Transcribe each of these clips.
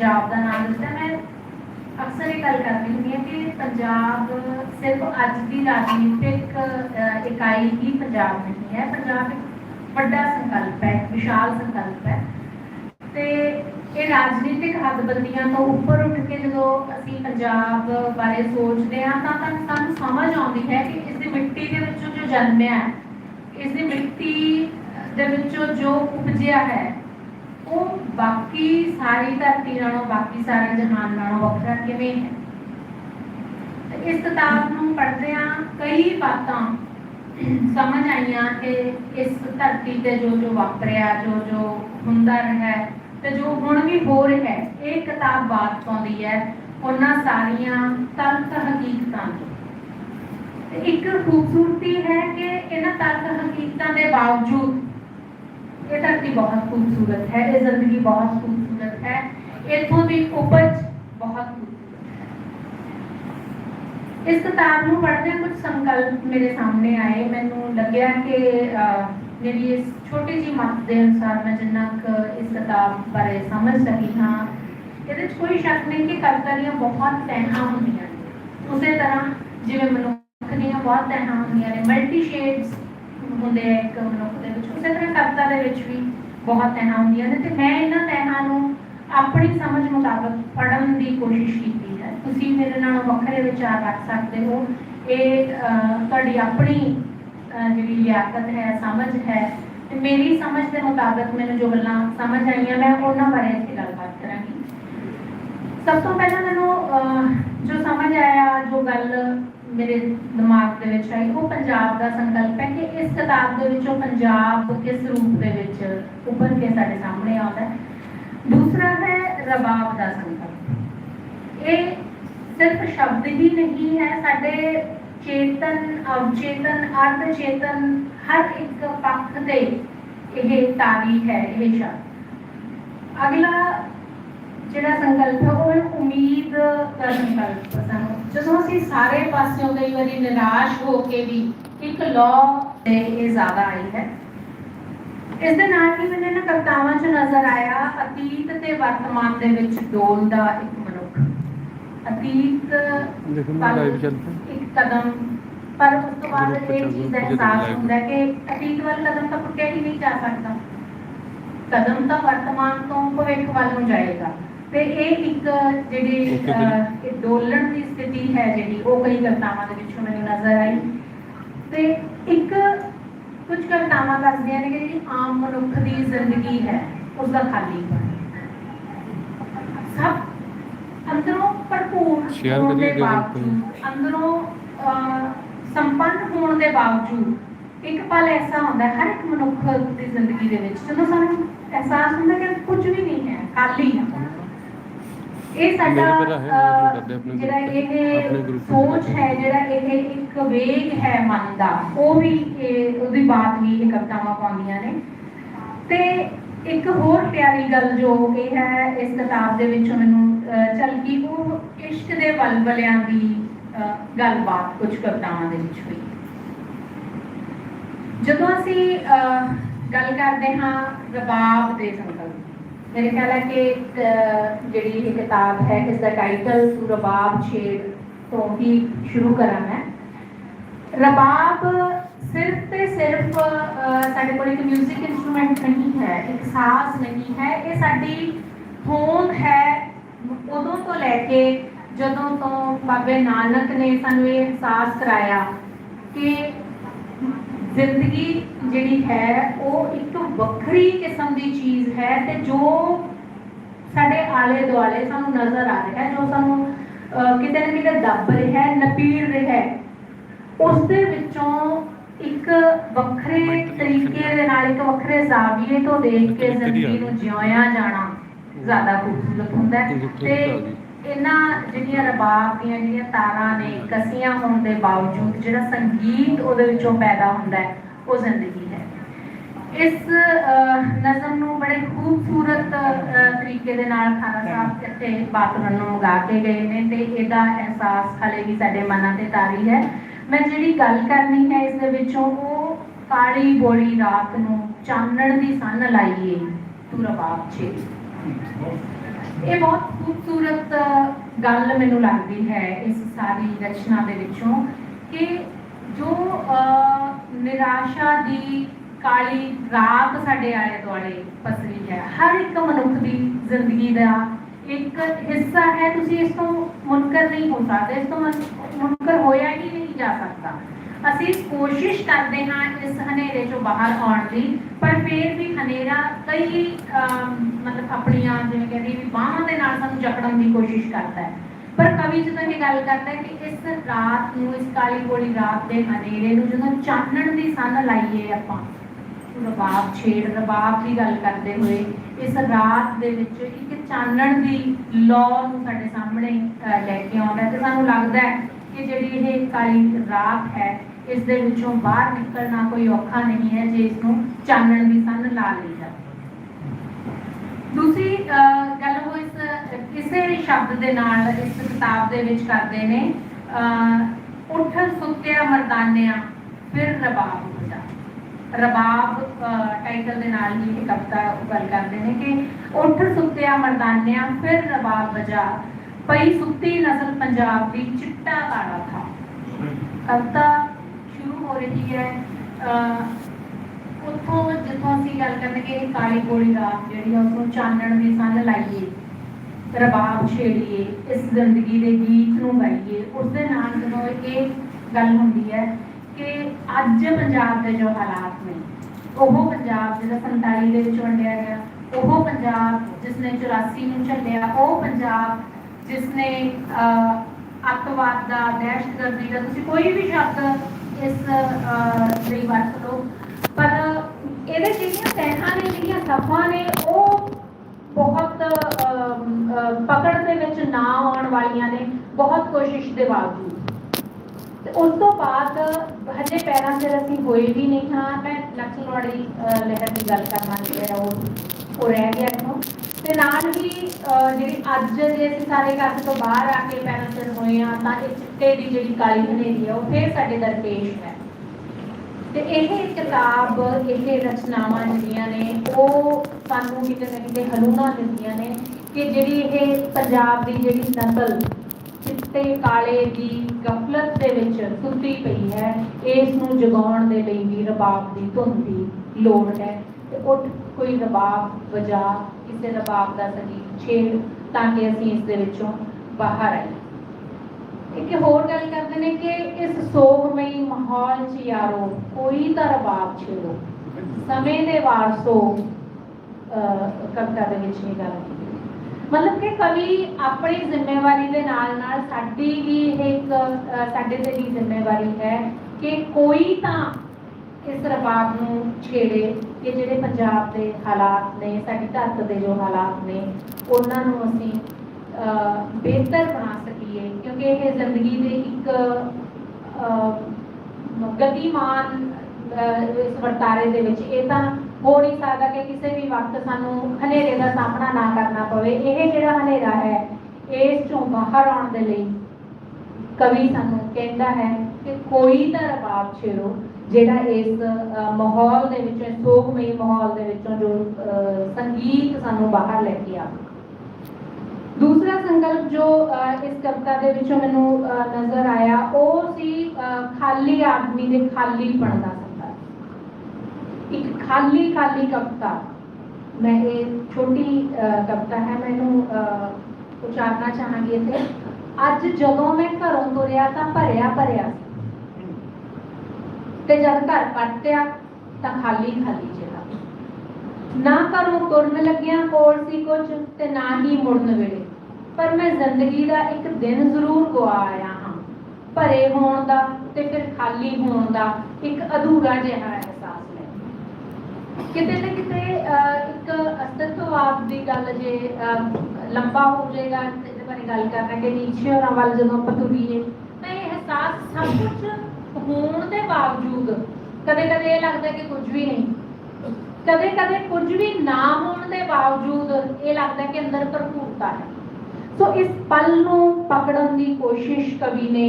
ਪੰਜਾਬ ਦਾ ਨਾਮ ਦਿੱਤਾ ਮੈਂ ਅਕਸਰ ਇਹ ਗੱਲ ਕਰਦੀ ਹੁੰਦੀ ਹਾਂ ਕਿ ਪੰਜਾਬ ਸਿਰਫ ਅੱਜ ਦੀ ਰਾਜਨੀਤਿਕ ਅਹ, ਇਕਾਈ ਹੀ ਪੰਜਾਬ ਨਹੀਂ ਹੈ ਪੰਜਾਬ ਇੱਕ ਵੱਡਾ ਸੰਕਲਪ ਹੈ ਵਿਸ਼ਾਲ ਸੰਕਲਪ ਹੈ। ਤੇ ਇਹ ਰਾਜਨੀਤਿਕ ਹੱਦਬੰਦੀਆਂ ਤੋਂ ਉੱਪਰ ਉੱਠ ਕੇ ਜਦੋਂ ਅਸੀਂ ਪੰਜਾਬ ਬਾਰੇ ਸੋਚਦੇ ਹਾਂ ਤਾਂ ਤਾਂ ਸਾਨੂੰ ਸਮਝ ਆਉਂਦੀ ਹੈ ਕਿ ਇਸ ਦੀ ਮਿੱਟੀ ਦੇ ਵਿੱਚੋਂ ਜੋ ਜਨਮਿਆ ਹੈ ਇਸ ਦੀ ਮਿੱਟੀ ਦੇ ਵਿੱਚੋਂ ਜੋ ਉਪਜਿਆ ਹੈ ਉਹ ਬਾਕੀ ਸਾਰੀ ਧਰਤੀ ਨਾਲੋਂ, ਬਾਕੀ ਸਾਰੇ ਜਹਾਨ ਨਾਲੋਂ ਵੱਖਰਾ ਕਿਵੇਂ ਹੈ? ਇਸ ਕਿਤਾਬ ਨੂੰ ਪੜ੍ਹਦਿਆਂ ਕਈ ਬਾਤਾਂ ਸਮਝ ਆਈਆਂ ਕਿ ਇਸ ਧਰਤੀ ਤੇ ਜੋ ਜੋ ਵਾਪਰਿਆ, ਜੋ ਜੋ ਹੁੰਦਾ ਰਿਹਾ ਤੇ ਜੋ ਹੁਣ ਵੀ ਹੋ ਰਿਹਾ ਹੈ, ਇਹ ਕਿਤਾਬ ਬਾਤ ਪਾਉਂਦੀ ਹੈ ਉਹਨਾਂ ਸਾਰੀਆਂ ਤਲਖ ਹਕੀਕਤਾਂ ਦੀ ਇੱਕ ਖੂਬਸੂਰਤੀ ਹੈ ਕਿ ਇਹਨਾਂ ਤਲਖ ਹਕੀਕਤਾਂ ਦੇ ਬਾਵਜੂਦ ਇਹ ਧਰਤੀ ਬਹੁਤ ਖੂਬਸੂਰਤ ਹੈ ਇਹ ਜ਼ਿੰਦਗੀ ਬਹੁਤ ਖੂਬਸੂਰਤ ਹੈ ਇੱਥੋਂ ਦੀ ਉਪਜ ਬਹੁਤ ਖੂਬਸੂਰਤ ਹੈ ਇਸ ਕਿਤਾਬ ਨੂੰ ਪੜ੍ਹਦੇ ਕੁਝ ਸੰਕਲਪ ਮੇਰੇ ਸਾਹਮਣੇ ਆਏ ਮੈਨੂੰ ਲੱਗਿਆ ਕਿ ਅਹ, ਮੇਰੀ ਇਸ ਛੋਟੀ ਜਿਹੀ ਮੱਤ ਦੇ ਅਨੁਸਾਰ ਮੈਂ ਜਿੰਨਾ ਕੁ ਇਸ ਕਿਤਾਬ ਬਾਰੇ ਸਮਝ ਸਕੀ ਹਾਂ ਇਹਦੇ ਵਿੱਚ ਕੋਈ ਸ਼ੱਕ ਨਹੀਂ ਕਿ ਕਵਿਤਾ ਦੀਆਂ ਬਹੁਤ ਤਹਿਾਂ ਹੁੰਦੀਆਂ ਨੇ ਉਸੇ ਤਰ੍ਹਾਂ ਜਿਵੇਂ ਮਨੁੱਖ ਦੀਆਂ ਬਹੁਤ ਤਹਿਾਂ ਹੁੰਦੀਆਂ ਨੇ ਮਲਟੀ ਸ਼ੇਡਸ ਹੁੰਦੇ ਆ ਇੱਕ ਮਨੁੱਖ ਦੇ ਵਿੱਚ ਉਸੇ ਤਰ੍ਹਾਂ ਕਵਿਤਾ ਦੇ ਵਿੱਚ ਵੀ ਬਹੁਤ ਤਹਿਾਂ ਹੁੰਦੀਆਂ ਨੇ। ਤੇ ਮੈਂ ਇਹਨਾਂ ਤਹਿਾਂ ਨੂੰ ਆਪਣੀ ਸਮਝ ਮੁਤਾਬਕ ਪੜ੍ਹਨ ਦੀ ਕੋਸ਼ਿਸ਼ ਕੀਤੀ ਹੈ। ਤੁਸੀਂ ਮੇਰੇ ਨਾਲ ਵੱਖਰੇ ਵਿਚਾਰ ਰੱਖ ਸਕਦੇ ਹੋ। ਇਹ ਤੁਹਾਡੀ ਆਪਣੀ ਜਿਹੜੀ ਲਿਆਕਤ ਹੈ, ਸਮਝ ਹੈ। ਤੇ ਮੇਰੀ ਸਮਝ ਦੇ ਮੁਤਾਬਕ ਮੈਨੂੰ ਜੋ ਗੱਲਾਂ ਸਮਝ ਆਈਆਂ, ਮੈਂ ਉਹਨਾਂ ਬਾਰੇ ਇੱਥੇ ਗੱਲਬਾਤ ਕਰਾਂਗੀ। ਸਭ ਤੋਂ ਪਹਿਲਾਂ ਮੈਨੂੰ ਜੋ ਸਮਝ ਆਇਆ, ਜੋ ਗੱਲ ਮੇਰੇ ਦਿਮਾਗ ਦੇ ਵਿੱਚ ਆਈ, ਉਹ ਪੰਜਾਬ ਦਾ ਸੰਕਲਪ ਹੈ ਕਿ ਇਸ ਕਿਤਾਬ ਦੇ ਵਿੱਚੋਂ ਪੰਜਾਬ ਕਿਸ ਰੂਪ ਦੇ ਵਿੱਚ ਉੱਭਰ ਕੇ ਸਾਡੇ ਸਾਹਮਣੇ ਆਉਂਦਾ ਹੈ। ਦੂਸਰਾ ਹੈ ਰਬਾਬ ਦਾ ਸੰਕਲਪ। ਇਹ ਸਿਰਫ ਸ਼ਬਦ ਹੀ ਨਹੀਂ ਹੈ, ਸਾਡੇ ਚੇਤਨ, ਅਵਚੇਤਨ ਅਰਧ ਚੇਤਨ ਹਰ ਇੱਕ ਪੱਖ ਤੇ ਇਹ ਤਾਰੀ ਹੈ, ਇਹ ਸ਼ਬਦ। ਅਗਲਾ ਜਿਹੜਾ ਸੰਕਲਪ ਹੈ, ਉਹ ਉਮੀਦ ਦਾ ਸੰਕਲਪ। ਸਾਨੂੰ ਜਦੋਂ ਅਸੀਂ ਸਾਰੇ ਪਾਸਿਓਂ ਕਈ ਵਾਰੀ ਨਿਰਾਸ਼ ਹੋ ਕੇ ਵੀ ਇੱਕ ਲੋ ਤੇ ਇਹ ਜ਼ਿਆਦਾ ਆਈ ਹੈ ਇਸ ਦੇ ਨਾਲ ਹੀ ਮੈਨੂੰ ਇਹਨਾਂ ਕਵਿਤਾਵਾਂ 'ਚ ਨਜ਼ਰ ਆਇਆ ਅਤੀਤ ਤੇ ਵਰਤਮਾਨ ਦੇ ਵਿੱਚ ਡੋਲਦਾ ਇੱਕ ਮਨੁੱਖ। ਅਤੀਤ ਇੱਕ ਕਦਮ ਪਰ ਉਸ ਤੋਂ ਬਾਅਦ ਇਹ ਚੀਜ਼ ਦਾ ਅਹਿਸਾਸ ਹੁੰਦਾ ਕਿ ਅਤੀਤ ਵੱਲ ਕਦਮ ਤਾਂ ਪੁੱਟਿਆ ਹੀ ਨਹੀਂ ਜਾ ਸਕਦਾ। ਕਦਮ ਤਾਂ ਵਰਤਮਾਨ ਤੋਂ ਭਵਿੱਖ ਵੱਲ ਨੂੰ ਜਾਏਗਾ। ਤੇ ਇਹ ਇੱਕ ਜਿਹੜੀ ਇਹ ਡੋਲਣ ਦੀ ਸਥਿਤੀ ਹੈ ਜਿਹੜੀ ਉਹ ਕਈ ਕਵਿਤਾਵਾਂ ਦੇ ਵਿੱਚੋਂ ਮੈਨੂੰ ਨਜ਼ਰ ਆਈ। ਤੇ ਇੱਕ ਕੁਝ ਕਵਿਤਾਵਾਂ ਦੱਸਦੀਆਂ ਨੇ ਕਿ ਜਿਹੜੀ ਆਮ ਮਨੁੱਖ ਦੀ ਜ਼ਿੰਦਗੀ ਹੈ ਉਸ ਦਾ ਖਾਲੀਪਨ ਸਭ ਅੰਦਰੋਂ ਭਰਪੂਰ ਦੇ ਕਰੀਏ ਅੰਦਰੋਂ ਸੰਪੰਨ ਹੋਣ ਦੇ ਬਾਵਜੂਦ ਇੱਕ ਪਲ ਐਸਾ ਹੁੰਦਾ ਹੈ ਹਰ ਇੱਕ ਮਨੁੱਖ ਦੀ ਜ਼ਿੰਦਗੀ ਦੇ ਵਿੱਚ ਜਦੋਂ ਸਾਨੂੰ ਅਹਿਸਾਸ ਹੁੰਦਾ ਕਿ ਕੁਝ ਵੀ ਨਹੀਂ ਹੈ ਖਾਲੀ ਹੈ। ਇਹ ਸਾਡਾ ਜਿਹੜਾ ਇਹ ਸੋਚ। ਹੈ ਜਿਹੜਾ ਇਹ ਇੱਕ ਵੇਗ ਹੈ ਮਨ ਦਾ ਉਹ ਵੀ ਉਹਦੀ ਬਾਤ ਵੀ ਇਹ ਕਵਿਤਾਵਾਂ ਪਾਉਂਦੀਆਂ ਨੇ ਤੇ ਇੱਕ ਹੋਰ ਪਿਆਰੀ ਗੱਲ ਜੋ ਇਹ ਹੈ ਇਸ ਕਿਤਾਬ ਦੇ ਵਿੱਚੋਂ ਮੈਨੂੰ ਝਲਕੀ ਉਹ ਇਸ਼ਕ ਦੇ ਬਲਬਲਿਆਂ ਦੀ ਗੱਲਬਾਤ ਕੁਝ ਕਵਿਤਾਵਾਂ ਦੇ ਵਿੱਚ ਹੋਈ ਜਦੋਂ ਅਸੀਂ ਗੱਲ ਕਰਦੇ ਹਾਂ ਰਬਾਬ ਦੇ ਸੰਕਲਪ ਮੇਰੇ ਖਿਆਲ ਹੈ ਕਿ ਜਿਹੜੀ ਇਹ ਕਿਤਾਬ ਹੈ ਇਸ ਦਾ ਟਾਈਟਲ ਰਬਾਬ ਛੇੜ ਤੋਂ ਹੀ ਸ਼ੁਰੂ ਕਰਾਂ ਮੈਂ। ਰਬਾਬ ਸਿਰਫ ਤੇ ਸਿਰਫ ਸਾਡੇ ਕੋਲ ਇੱਕ 뮤직 ਇਨਸਟਰੂਮੈਂਟ ਨਹੀਂ ਹੈ, ਇੱਕ ਸਾਜ਼ ਨਹੀਂ ਹੈ। ਇਹ ਸਾਡੀ ਹੋਂਦ ਹੈ। ਉਦੋਂ ਤੋਂ ਲੈ ਕੇ ਜਦੋਂ ਤੋਂ ਬਾਬੇ ਨਾਨਕ ਨੇ ਸਾਨੂੰ ਇਹ ਅਹਿਸਾਸ ਕਰਾਇਆ ਕਿ ਜ਼ਿੰਦਗੀ ਜਿਹੜੀ ਹੈ ਉਹ ਇੱਕ ਵੱਖਰੀ ਕਿਸਮ ਦੀ ਚੀਜ਼ ਹੈ ਤੇ ਜੋ ਸਾਡੇ ਆਲੇ ਦੁਆਲੇ ਸਾਨੂੰ ਨਜ਼ਰ ਆ ਰਿਹਾ ਹੈ ਜੋ ਸਾਨੂੰ ਕਿਤੇ ਨਾ ਕਿਤੇ ਦੱਬ ਰਿਹਾ ਹੈ ਨਪੀੜ ਰਿਹਾ ਹੈ ਉਸ ਦੇ ਵਿੱਚੋਂ ਇੱਕ ਵੱਖਰੇ ਤਰੀਕੇ ਦੇ ਨਾਲ ਇੱਕ ਵੱਖਰੇ ਜ਼ਾਵੀਏ ਤੋਂ ਦੇਖ ਕੇ ਜ਼ਿੰਦਗੀ ਨੂੰ ਜਿਉਇਆ ਜਾਣਾ ਜ਼ਿਆਦਾ ਖੂਬਸੂਰਤ ਹੁੰਦਾ ਹੈ ਤੇ ਇਹਨਾਂ ਜਿਹੜੀਆਂ ਰਬਾਬ ਦੀਆਂ ਜਿਹੜੀਆਂ ਤਾਰਾਂ ਨੇ, ਕਸੀਆਂ ਹੋਣ ਦੇ ਬਾਵਜੂਦ ਜਿਹੜਾ ਸੰਗੀਤ ਉਹਦੇ ਵਿੱਚੋਂ ਪੈਦਾ ਹੁੰਦਾ ਹੈ, ਉਹ ਜ਼ਿੰਦਗੀ ਹੈ। ਇਸ ਨਜ਼ਮ ਨੂੰ ਬੜੇ ਖੂਬਸੂਰਤ ਤਰੀਕੇ ਦੇ ਨਾਲ ਖਾਨਾ ਸਾਹਿਬ ਇੱਥੇ ਬਾਤਰਨ ਨੂੰ ਗਾ ਕੇ ਗਏ ਨੇ ਤੇ ਇਹਦਾ ਅਹਿਸਾਸ ਹਲੇ ਵੀ ਸਾਡੇ ਮਨਾਂ ਤੇ ਤਾਰੀ ਹੈ। ਮੈਂ ਜਿਹੜੀ ਗੱਲ ਕਰਨੀ ਹੈ ਇਸ ਦੇ ਵਿੱਚੋਂ, ਉਹ ਕਾਲੀ ਬੋਲੀ ਰਾਤ ਨੂੰ ਚਾਨਣ ਦੀ ਸੰਨ ਲਾਈਏ, ਤੂੰ ਰਬਾਬ ਛੇ। ਇਹ ਬਹੁਤ ਖੂਬਸੂਰਤ ਗੱਲ ਮੈਨੂੰ ਲੱਗਦੀ ਹੈ ਇਸ ਸਾਰੀ ਰਚਨਾ ਦੇ ਵਿੱਚੋਂ ਕਿ ਜੋ ਨਿਰਾਸ਼ਾ ਦੀ ਕਾਲੀ ਰਾਤ ਸਾਡੇ ਆਲੇ ਦੁਆਲੇ ਪਸਰੀ ਹੈ ਹਰ ਇੱਕ ਮਨੁੱਖ ਦੀ ਜ਼ਿੰਦਗੀ ਦਾ ਇੱਕ ਹਿੱਸਾ ਹੈ। ਤੁਸੀਂ ਇਸ ਤੋਂ ਮੁਨਕਰ ਨਹੀਂ ਹੋ ਸਕਦੇ ਇਸ ਤੋਂ ਮੁਨਕਰ ਹੋਇਆ ਹੀ ਨਹੀਂ ਜਾ ਸਕਦਾ। ਅਸੀਂ ਕੋਸ਼ਿਸ਼ ਕਰਦੇ ਹਾਂ ਇਸ ਹਨੇਰੇ ਚੋਂ ਬਾਹਰ ਆਉਣ ਦੀ ਪਰ ਫਿਰ ਵੀ ਹਨੇਰਾ ਕਈ ਅਮ, ਮਤਲਬ ਆਪਣੀਆਂ ਜਿਵੇਂ ਕਹਿੰਦੀ ਵੀ ਬਾਹਾਂ ਦੇ ਨਾਲ ਸਾਨੂੰ ਜਕੜਨ ਦੀ ਕੋਸ਼ਿਸ਼ ਕਰਦਾ ਹੈ। ਪਰ ਕਵੀ ਜਦੋਂ ਇਹ ਗੱਲ ਕਰਦਾ ਹੈ ਕਿ ਇਸ ਰਾਤ ਨੂੰ, ਇਸ ਕਾਲੀ ਗੋਲੀ ਰਾਤ ਦੇ ਹਨੇਰੇ ਨੂੰ ਜਦੋਂ ਚਾਨਣ ਦੀ ਸੰਨ ਲਾਈਏ ਆਪਾਂ, ਰਬਾਬ ਛੇੜ, ਰਬਾਬ ਦੀ ਗੱਲ ਕਰਦੇ ਹੋਏ, ਇਸ ਰਾਤ ਦੇ ਵਿੱਚ ਇੱਕ ਚਾਨਣ ਦੀ ਲੋ ਨੂੰ ਸਾਡੇ ਸਾਹਮਣੇ ਲੈ ਕੇ ਆਉਂਦਾ ਤੇ ਸਾਨੂੰ ਲੱਗਦਾ ਹੈ ਕਿ ਜਿਹੜੀ ਇਹ ਕਾਲੀ ਰਾਤ ਹੈ, ਇਸ ਦੇ ਵਿੱਚੋਂ ਬਾਹਰ ਨਿਕਲਣਾ ਕੋਈ ਔਖਾ ਨਹੀਂ ਹੈ ਜੇ ਇਸ ਨੂੰ ਚਾਨਣ ਦੀ ਸੰਨ ਲਾ ਲਈ ਦੂਸਰੀ ਗੱਲ ਉਹ ਇਸ ਕਿਸੇ ਸ਼ਬਦ ਦੇ ਨਾਲ, ਇਸ ਕਿਤਾਬ ਦੇ ਵਿੱਚ ਕਰਦੇ ਨੇ ਉੱਠ ਸੁੱਤਿਆ ਮਰਦਾਨਿਆ, ਫਿਰ ਰਬਾਬ ਵਜਾ ਰਬਾਬ ਟਾਈਟਲ ਦੇ ਨਾਲ ਹੀ ਇਹ ਕਵਿਤਾ ਗੱਲ ਕਰਦੇ ਨੇ ਕਿ ਉੱਠ ਸੁੱਤਿਆ ਮਰਦਾਨਿਆਂ, ਫਿਰ ਰਬਾਬ ਵਜਾ। ਪਈ ਸੁੱਤੀ ਨਸਲ ਪੰਜਾਬ ਦੀ ਚਿੱਟਾ ਤਾੜਾ ਥਾ। ਕਵਿਤਾ ਸ਼ੁਰੂ ਹੋ ਰਹੀ ਹੈ ਉੱਥੋਂ ਜਿੱਥੋਂ ਅਸੀਂ ਗੱਲ ਕਰਦੇ ਕਾਲੀ ਗੋਲੀ ਰਾਤ ਜਿਹੜੀ ਆ ਉਸਨੂੰ ਚਾਨਣ ਦੀ ਸੰਨ ਲਾਈਏ, ਰਬਾਬ ਛੇੜੀਏ, ਇਸ ਜ਼ਿੰਦਗੀ ਦੇ ਗੀਤ ਨੂੰ ਗਾਈਏ ਉਸ ਦੇ ਨਾਲ ਜਦੋਂ ਇਹ ਗੱਲ ਹੁੰਦੀ ਹੈ ਕਿ ਅੱਜ ਪੰਜਾਬ ਦੇ ਜੋ ਹਾਲਾਤ ਨੇ, ਉਹ ਪੰਜਾਬ ਜਿਹੜਾ 47 ਦੇ ਵਿੱਚ ਵੰਡਿਆ ਗਿਆ, ਉਹ ਪੰਜਾਬ ਜਿਸ ਨੇ 84 ਨੂੰ ਝੱਲਿਆ ਉਹ ਪੰਜਾਬ ਜਿਸਨੇ ਅੱਤਵਾਦ ਦਾ, ਦਹਿਸ਼ਤਗਰਦੀ ਦਾ, ਤੁਸੀਂ ਕੋਈ ਵੀ ਸ਼ਬਦ ਇਸ ਲਈ ਵਰਤ ਲਓ ਪਰ ਇਹਦੇ ਜਿਹੜੀਆਂ ਤਹਿਾਂ ਨੇ, ਜਿਹੜੀਆਂ ਸਫਾਂ ਨੇ, ਉਹ ਬਹੁਤ ਪਕੜ ਦੇ ਵਿੱਚ ਨਾ ਆਉਣ ਵਾਲੀਆਂ ਨੇ ਬਹੁਤ ਕੋਸ਼ਿਸ਼ ਦੇ ਬਾਵਜੂਦ। ਤੇ ਉਸ ਤੋਂ ਬਾਅਦ ਹਜੇ ਪੈਰਾਂ 'ਤੇ ਅਸੀਂ ਹੋਏ ਵੀ ਨਹੀਂ ਹਾਂ। ਮੈਂ ਨਕਸਲਵਾੜੀ ਲਹਿਰ ਦੀ ਗੱਲ ਕਰਨਾ ਜਿਹੜਾ ਉਹ ਉਹ ਰਹਿ ਗਿਆ ਇੱਥੋਂ। ਤੇ ਨਾਲ ਹੀ ਜਿਹੜੀ ਅੱਜ ਜੇ ਅਸੀਂ ਸਾਰੇ ਘਰ ਤੋਂ ਬਾਹਰ ਆ ਕੇ ਪੈਰਾਂ 'ਤੇ ਹੋਏ ਆ ਤਾਂ ਇਹ ਚਿੱਟੇ ਦੀ ਜਿਹੜੀ ਕਾਲੀ ਹਨੇਰੀ ਆ, ਉਹ ਫੇਰ ਸਾਡੇ ਦਰਪੇਸ਼ ਹੈ। ਤੇ ਇਹ ਕਿਤਾਬ, ਇਹ ਰਚਨਾਵਾਂ ਜਿਹੜੀਆਂ ਨੇ, ਉਹ ਸਾਨੂੰ ਕਿਤੇ ਨਾ ਕਿਤੇ ਹਲੂਣਾ ਦਿੰਦੀਆਂ ਨੇ ਕਿ ਜਿਹੜੀ ਇਹ ਪੰਜਾਬ ਦੀ ਜਿਹੜੀ ਨਸਲ ਚਿੱਟੇ, ਕਾਲੇ ਦੀ ਗਫਲਤ ਦੇ ਵਿੱਚ ਸੁੱਤੀ ਪਈ ਹੈ, ਇਸ ਨੂੰ ਜਗਾਉਣ ਦੇ ਲਈ ਵੀ ਰਬਾਬ ਦੀ ਧੁੰਦ ਦੀ ਲੋੜ ਹੈ। ਤੇ ਉੱਠ ਕੋਈ ਰਬਾਬ ਵਜਾ, ਕਿਸੇ ਰਬਾਬ ਦਾ ਸੰਗੀਤ ਛੇੜ ਤਾਂ ਕਿ ਅਸੀਂ ਇਸ ਦੇ ਵਿੱਚੋਂ ਬਾਹਰ ਆਈਏ। ਇੱਕ ਹੋਰ ਗੱਲ ਕਰਦੇ ਨੇ ਕਿ ਇਸ ਸੋਗਮਈ ਮਾਹੌਲ 'ਚ ਯਾਰੋ ਕੋਈ ਤਾਂ ਰਬਾਬ ਛੇੜੋ ਸਮੇਂ ਦੇ ਵਾਰਸੋ ਕਵਿਤਾ ਦੇ ਵਿੱਚ ਇਹ ਗੱਲ ਮਤਲਬ ਕਿ ਕਵੀ ਆਪਣੀ ਜ਼ਿੰਮੇਵਾਰੀ ਦੇ ਨਾਲ ਨਾਲ ਸਾਡੀ ਵੀ ਇੱਕ ਸਾਡੇ ਤੇ ਵੀ ਜ਼ਿੰਮੇਵਾਰੀ ਹੈ ਕਿ ਕੋਈ ਤਾਂ ਇਸ ਰਬਾਬ ਨੂੰ ਛੇੜੇ ਕਿ ਜਿਹੜੇ ਪੰਜਾਬ ਦੇ ਹਾਲਾਤ ਨੇ ਸਾਡੀ ਧਰਤ ਦੇ ਜੋ ਹਾਲਾਤ ਨੇ ਉਹਨਾਂ ਨੂੰ ਅਸੀਂ ਅਹ, ਬਿਹਤਰ ਬਣਾ ਸਕੀਏ। ਕਿਉਂਕਿ ਇਹ ਜ਼ਿੰਦਗੀ ਦੇ ਇੱਕ ਗਤੀਮਾਨ ਇਸ ਵਰਤਾਰੇ ਦੇ ਵਿੱਚ ਇਹ ਤਾਂ ਹੋ ਨਹੀਂ ਸਕਦਾ ਕਿ ਕਿਸੇ ਵੀ ਵਕਤ ਸਾਨੂੰ ਹਨੇਰੇ ਦਾ ਸਾਹਮਣਾ ਨਾ ਕਰਨਾ ਪਵੇ। ਇਹ ਜਿਹੜਾ ਹਨੇਰਾ ਹੈ, ਇਸ ਚੋਂ ਬਾਹਰ ਆਉਣ ਦੇ ਲਈ ਕਵੀ ਸਾਨੂੰ ਕਹਿੰਦਾ ਹੈ ਕਿ ਕੋਈ ਤਾਂ ਰਬਾਬ ਛੇੜੋ, ਜਿਹੜਾ ਇਸ ਮਾਹੌਲ ਦੇ ਵਿੱਚੋਂ, ਸੋਗਮਈ ਮਾਹੌਲ ਦੇ ਵਿੱਚੋਂ ਜੋ ਸੰਗੀਤ ਸਾਨੂੰ ਬਾਹਰ ਲੈ ਕੇ ਆਵੇ। ਦੂਸਰਾ ਸੰਕਲਪ ਜੋ ਇਸ ਕਵਿਤਾ ਦੇ ਵਿੱਚੋਂ ਮੈਨੂੰ ਨਜ਼ਰ ਆਇਆ ਉਹ ਸੀ ਅਹ, ਖਾਲੀ ਆਦਮੀ ਦੇ ਖਾਲੀਪਣ ਦਾ ਸੰਕਲਪ। ਇੱਕ ਖਾਲੀ ਖਾਲੀ ਕਵਿਤਾ। ਮੈਂ ਇਹ ਛੋਟੀ ਕਵਿਤਾ ਹੈ ਮੈਨੂੰ ਉਚਾਰਨਾ ਚਾਹਾਂਗੀ ਇੱਥੇ। ਅੱਜ ਜਦੋਂ ਮੈਂ ਘਰੋਂ ਤੁਰਿਆ ਤਾਂ ਭਰਿਆ ਭਰਿਆ ਸੀ। ਤੇ ਜਦ ਘਰ ਪਰਤਿਆ ਤਾਂ ਖਾਲੀ ਖਾਲੀ ਜਿਹਾ। ਨਾ ਘਰੋਂ ਤੁਰਨ ਲੱਗਿਆ ਕੋਲ ਸੀ ਕੁਝ ਤੇ ਨਾ ਹੀ ਮੁੜਨ ਵੇਲੇ। ਪਰ ਮੈਂ ਜ਼ਿੰਦਗੀ ਦਾ ਇੱਕ ਦਿਨ ਜ਼ਰੂਰ ਗਵਾ ਆਇਆ ਹਾਂ। ਭਰੇ ਹੋਣ ਦਾ ਤੇ ਫਿਰ ਖਾਲੀ ਹੋਣ ਦਾ ਇੱਕ ਅਧੂਰਾ ਜਿਹਾ ਅਹਿਸਾਸ ਲੈ ਕਿਤੇ ਨਾ ਕਿਤੇ ਇੱਕ ਅਸਤਿਤਵਵਾਦ ਦੀ ਗੱਲ ਜੇ ਲੰਬਾ ਹੋ ਜਾਏਗਾ ਇਹਦੇ ਬਾਰੇ ਗੱਲ ਕਰਨਾ ਕਿ ਨੀਚੇ ਹੋਰਾਂ ਵੱਲ ਜਦੋਂ ਆਪਾਂ ਤੁਰੀਏ, ਤਾਂ ਇਹ ਅਹਿਸਾਸ ਸਭ ਕੁਝ ਹੋਣ ਦੇ ਬਾਵਜੂਦ ਕਦੇ ਕਦੇ ਇਹ ਲੱਗਦਾ ਕਿ ਕੁਝ ਵੀ ਨਹੀਂ। ਕਦੇ ਕਦੇ ਕੁਝ ਵੀ ਨਾ ਹੋਣ ਦੇ ਬਾਵਜੂਦ ਇਹ ਲੱਗਦਾ ਕਿ ਅੰਦਰ ਭਰਪੂਰਤਾ ਹੈ। ਸੋ ਇਸ ਪਲ ਨੂੰ ਪਕੜਨ ਦੀ ਕੋਸ਼ਿਸ਼ ਕਵੀ ਨੇ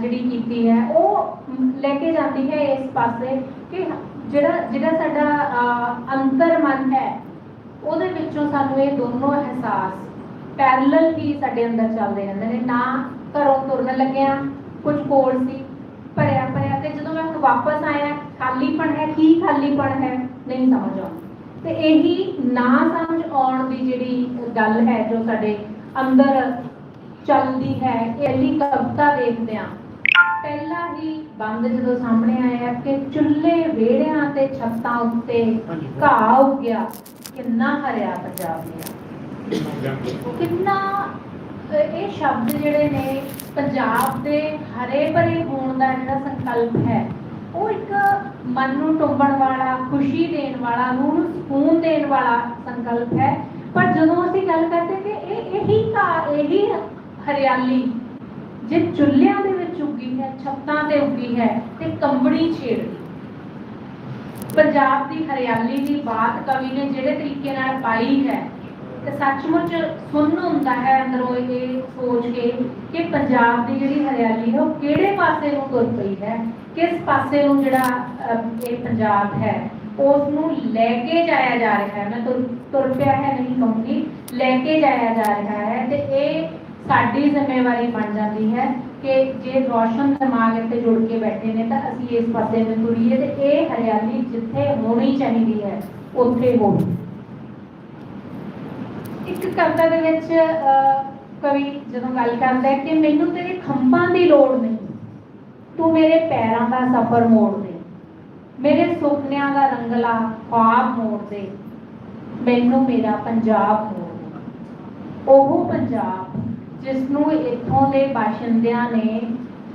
ਜਿਹੜੀ ਕੀਤੀ ਹੈ, ਉਹ ਲੈ ਕੇ ਜਾਂਦੀ ਹੈ ਇਸ ਪਾਸੇ ਕਿ ਜਿਹੜਾ ਜਿਹੜਾ ਸਾਡਾ ਅੰਤਰ ਮਨ ਹੈ, ਉਹਦੇ ਵਿੱਚੋਂ ਸਾਨੂੰ ਇਹ ਦੋਨੋਂ ਅਹਿਸਾਸ ਪੈਰਲਲ ਹੀ ਸਾਡੇ ਅੰਦਰ ਚੱਲਦੇ ਰਹਿੰਦੇ ਨੇ। ਨਾ ਘਰੋਂ ਤੁਰਨ ਲੱਗਿਆ, ਕੁਝ ਕੋਲ ਸੀ, ਭਰਿਆ ਭਰਿਆ, ਤੇ ਜਦੋਂ ਮੈਂ ਹੁਣ ਵਾਪਸ ਆਇਆ, ਖਾਲੀਪਣ ਹੈ, ਕੀ ਖਾਲੀਪਣ ਹੈ, ਨਹੀਂ ਸਮਝ ਆਉਂਦਾ। ਤੇ ਇਹੀ ਨਾ ਸਮਝ ਆਉਣ ਦੀ ਜਿਹੜੀ ਗੱਲ ਹੈ, ਜੋ ਸਾਡੇ ਅੰਦਰ ਚੱਲਦੀ ਹੈ ਇਹ ਪਹਿਲੀ ਕਵਿਤਾ ਦੇਖਦੇ ਆ ਪਹਿਲਾ ਹੀ ਬੰਦ ਜਦੋਂ ਸਾਹਮਣੇ ਆਇਆ ਕਿ ਚੁੱਲ੍ਹੇ ਵਿਹੜਿਆਂ ਤੇ ਛੱਤਾਂ ਉੱਤੇ ਘਾਹ ਉੱਗਿਆ ਕਿੰਨਾ ਹਰਿਆ ਪੰਜਾਬ ਨੇ ਕਿੰਨਾ ਇਹ ਸ਼ਬਦ ਜਿਹੜੇ ਨੇ ਪੰਜਾਬ ਦੇ ਹਰੇ ਭਰੇ ਹੋਣ ਦਾ ਜਿਹੜਾ ਸੰਕਲਪ ਹੈ ਉਹ ਇੱਕ ਮਨ ਨੂੰ ਟੁੰਬਣ ਵਾਲਾ ਖੁਸ਼ੀ ਦੇਣ ਵਾਲਾ ਨੂੰ ਸਕੂਨ ਦੇਣ ਵਾਲਾ ਸੰਕਲਪ ਹੈ। ਪਰ ਜਦੋਂ ਅਸੀਂ ਗੱਲ ਕਰਦੇ ਕਿ ਇਹ ਇਹੀ ਕਾ ਇਹੀ ਹਰਿਆਲੀ ਜੇ ਚੁੱਲ੍ਹਿਆਂ ਦੇ ਵਿੱਚ ਉੱਗੀ ਹੈ, ਛੱਤਾਂ ਤੇ ਉੱਗੀ ਹੈ ਤੇ ਕੰਬਣੀ ਛੇੜਦੀ। ਪੰਜਾਬ ਦੀ ਹਰਿਆਲੀ ਦੀ ਬਾਤ ਕਵੀ ਨੇ ਜਿਹੜੇ ਤਰੀਕੇ ਨਾਲ ਪਾਈ ਹੈ ਤੇ ਸੱਚਮੁੱਚ ਸੁਣ ਹੁੰਦਾ ਹੈ ਅੰਦਰੋਂ ਇਹ ਸੋਚ ਕੇ ਕਿ ਪੰਜਾਬ ਦੀ ਜਿਹੜੀ ਹਰਿਆਲੀ ਹੈ ਉਹ ਕਿਹੜੇ ਪਾਸੇ ਨੂੰ ਤੁਰ ਪਈ ਹੈ, ਕਿਸ ਪਾਸੇ ਨੂੰ ਜਿਹੜਾ ਇਹ ਪੰਜਾਬ ਹੈ। ਉਸ ਨੂੰ ਲੈ ਕੇ ਜਾਇਆ ਜਾ ਰਿਹਾ ਹੈ। ਮੈਂ ਤੁਰ ਤੁਰ ਪਿਆ ਹੈ, ਨਹੀਂ ਕਹੂੰਗੀ। ਲੈ ਕੇ ਜਾਇਆ ਜਾ ਰਿਹਾ ਹੈ ਤੇ ਇਹ ਸਾਡੀ ਜ਼ਿੰਮੇਵਾਰੀ ਬਣ ਜਾਂਦੀ ਹੈ ਕਿ ਜੇ ਰੋਸ਼ਨ ਦਿਮਾਗ ਇੱਥੇ ਜੁੜ ਕੇ ਬੈਠੇ ਨੇ ਤਾਂ ਅਸੀਂ ਇਸ ਪਾਸੇ ਨੂੰ ਤੁਰੀਏ ਤੇ ਇਹ ਹਰਿਆਲੀ ਜਿੱਥੇ ਹੋਣੀ ਚਾਹੀਦੀ ਹੈ, ਉੱਥੇ ਹੋਵੇ। ਇੱਕ ਕਵਿਤਾ ਦੇ ਵਿੱਚ ਕਵੀ ਜਦੋਂ ਗੱਲ ਕਰਦਾ ਹੈ ਕਿ ਮੈਨੂੰ ਤੇਰੇ ਖੰਭਾਂ ਦੀ ਲੋੜ ਨਹੀਂ, ਤੂੰ ਮੇਰੇ ਪੈਰਾਂ ਦਾ ਸਫ਼ਰ ਮੋੜ ਮੇਰੇ ਸੁਪਨਿਆਂ ਦਾ ਰੰਗਲਾ ਖੁਆਬ ਮੋੜ ਦੇ। ਮੈਨੂੰ ਮੇਰਾ ਪੰਜਾਬ ਮੋੜ ਉਹ ਪੰਜਾਬ ਜਿਸ ਨੂੰ ਇੱਥੋਂ ਦੇ ਬਾਸ਼ਿੰਦਿਆਂ ਨੇ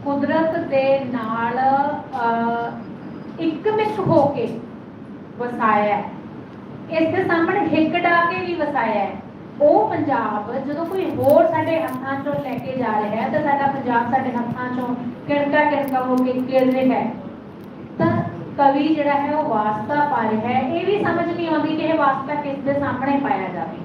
ਕੁਦਰਤ ਦੇ ਨਾਲ ਅਹ, ਇੱਕਮਿਕ ਹੋ ਕੇ ਵਸਾਇਆ ਇਸ ਦੇ ਸਾਹਮਣੇ ਹਿੱਕ ਡਾ ਕੇ ਵੀ ਵਸਾਇਆ ਉਹ ਪੰਜਾਬ ਜਦੋਂ ਕੋਈ ਹੋਰ ਸਾਡੇ ਹੱਥਾਂ ਚੋਂ ਲੈ ਕੇ ਜਾ ਰਿਹਾ ਹੈ ਤਾਂ ਸਾਡਾ ਪੰਜਾਬ ਸਾਡੇ ਹੱਥਾਂ ਚੋਂ ਕਿਣਕਾ ਕਿਣਕਾ ਹੋ ਕੇ ਗਿਰ ਰਿਹਾ ਹੈ। ਕਵੀ ਜਿਹੜਾ ਹੈ ਉਹ ਵਾਸਤਾ ਪਾ ਰਿਹਾ ਹੈ, ਇਹ ਵੀ ਸਮਝ ਨਹੀਂ ਆਉਂਦੀ ਕਿ ਇਹ ਵਾਸਤਾ ਕਿਸ ਦੇ ਸਾਹਮਣੇ ਪਾਇਆ ਜਾਵੇ।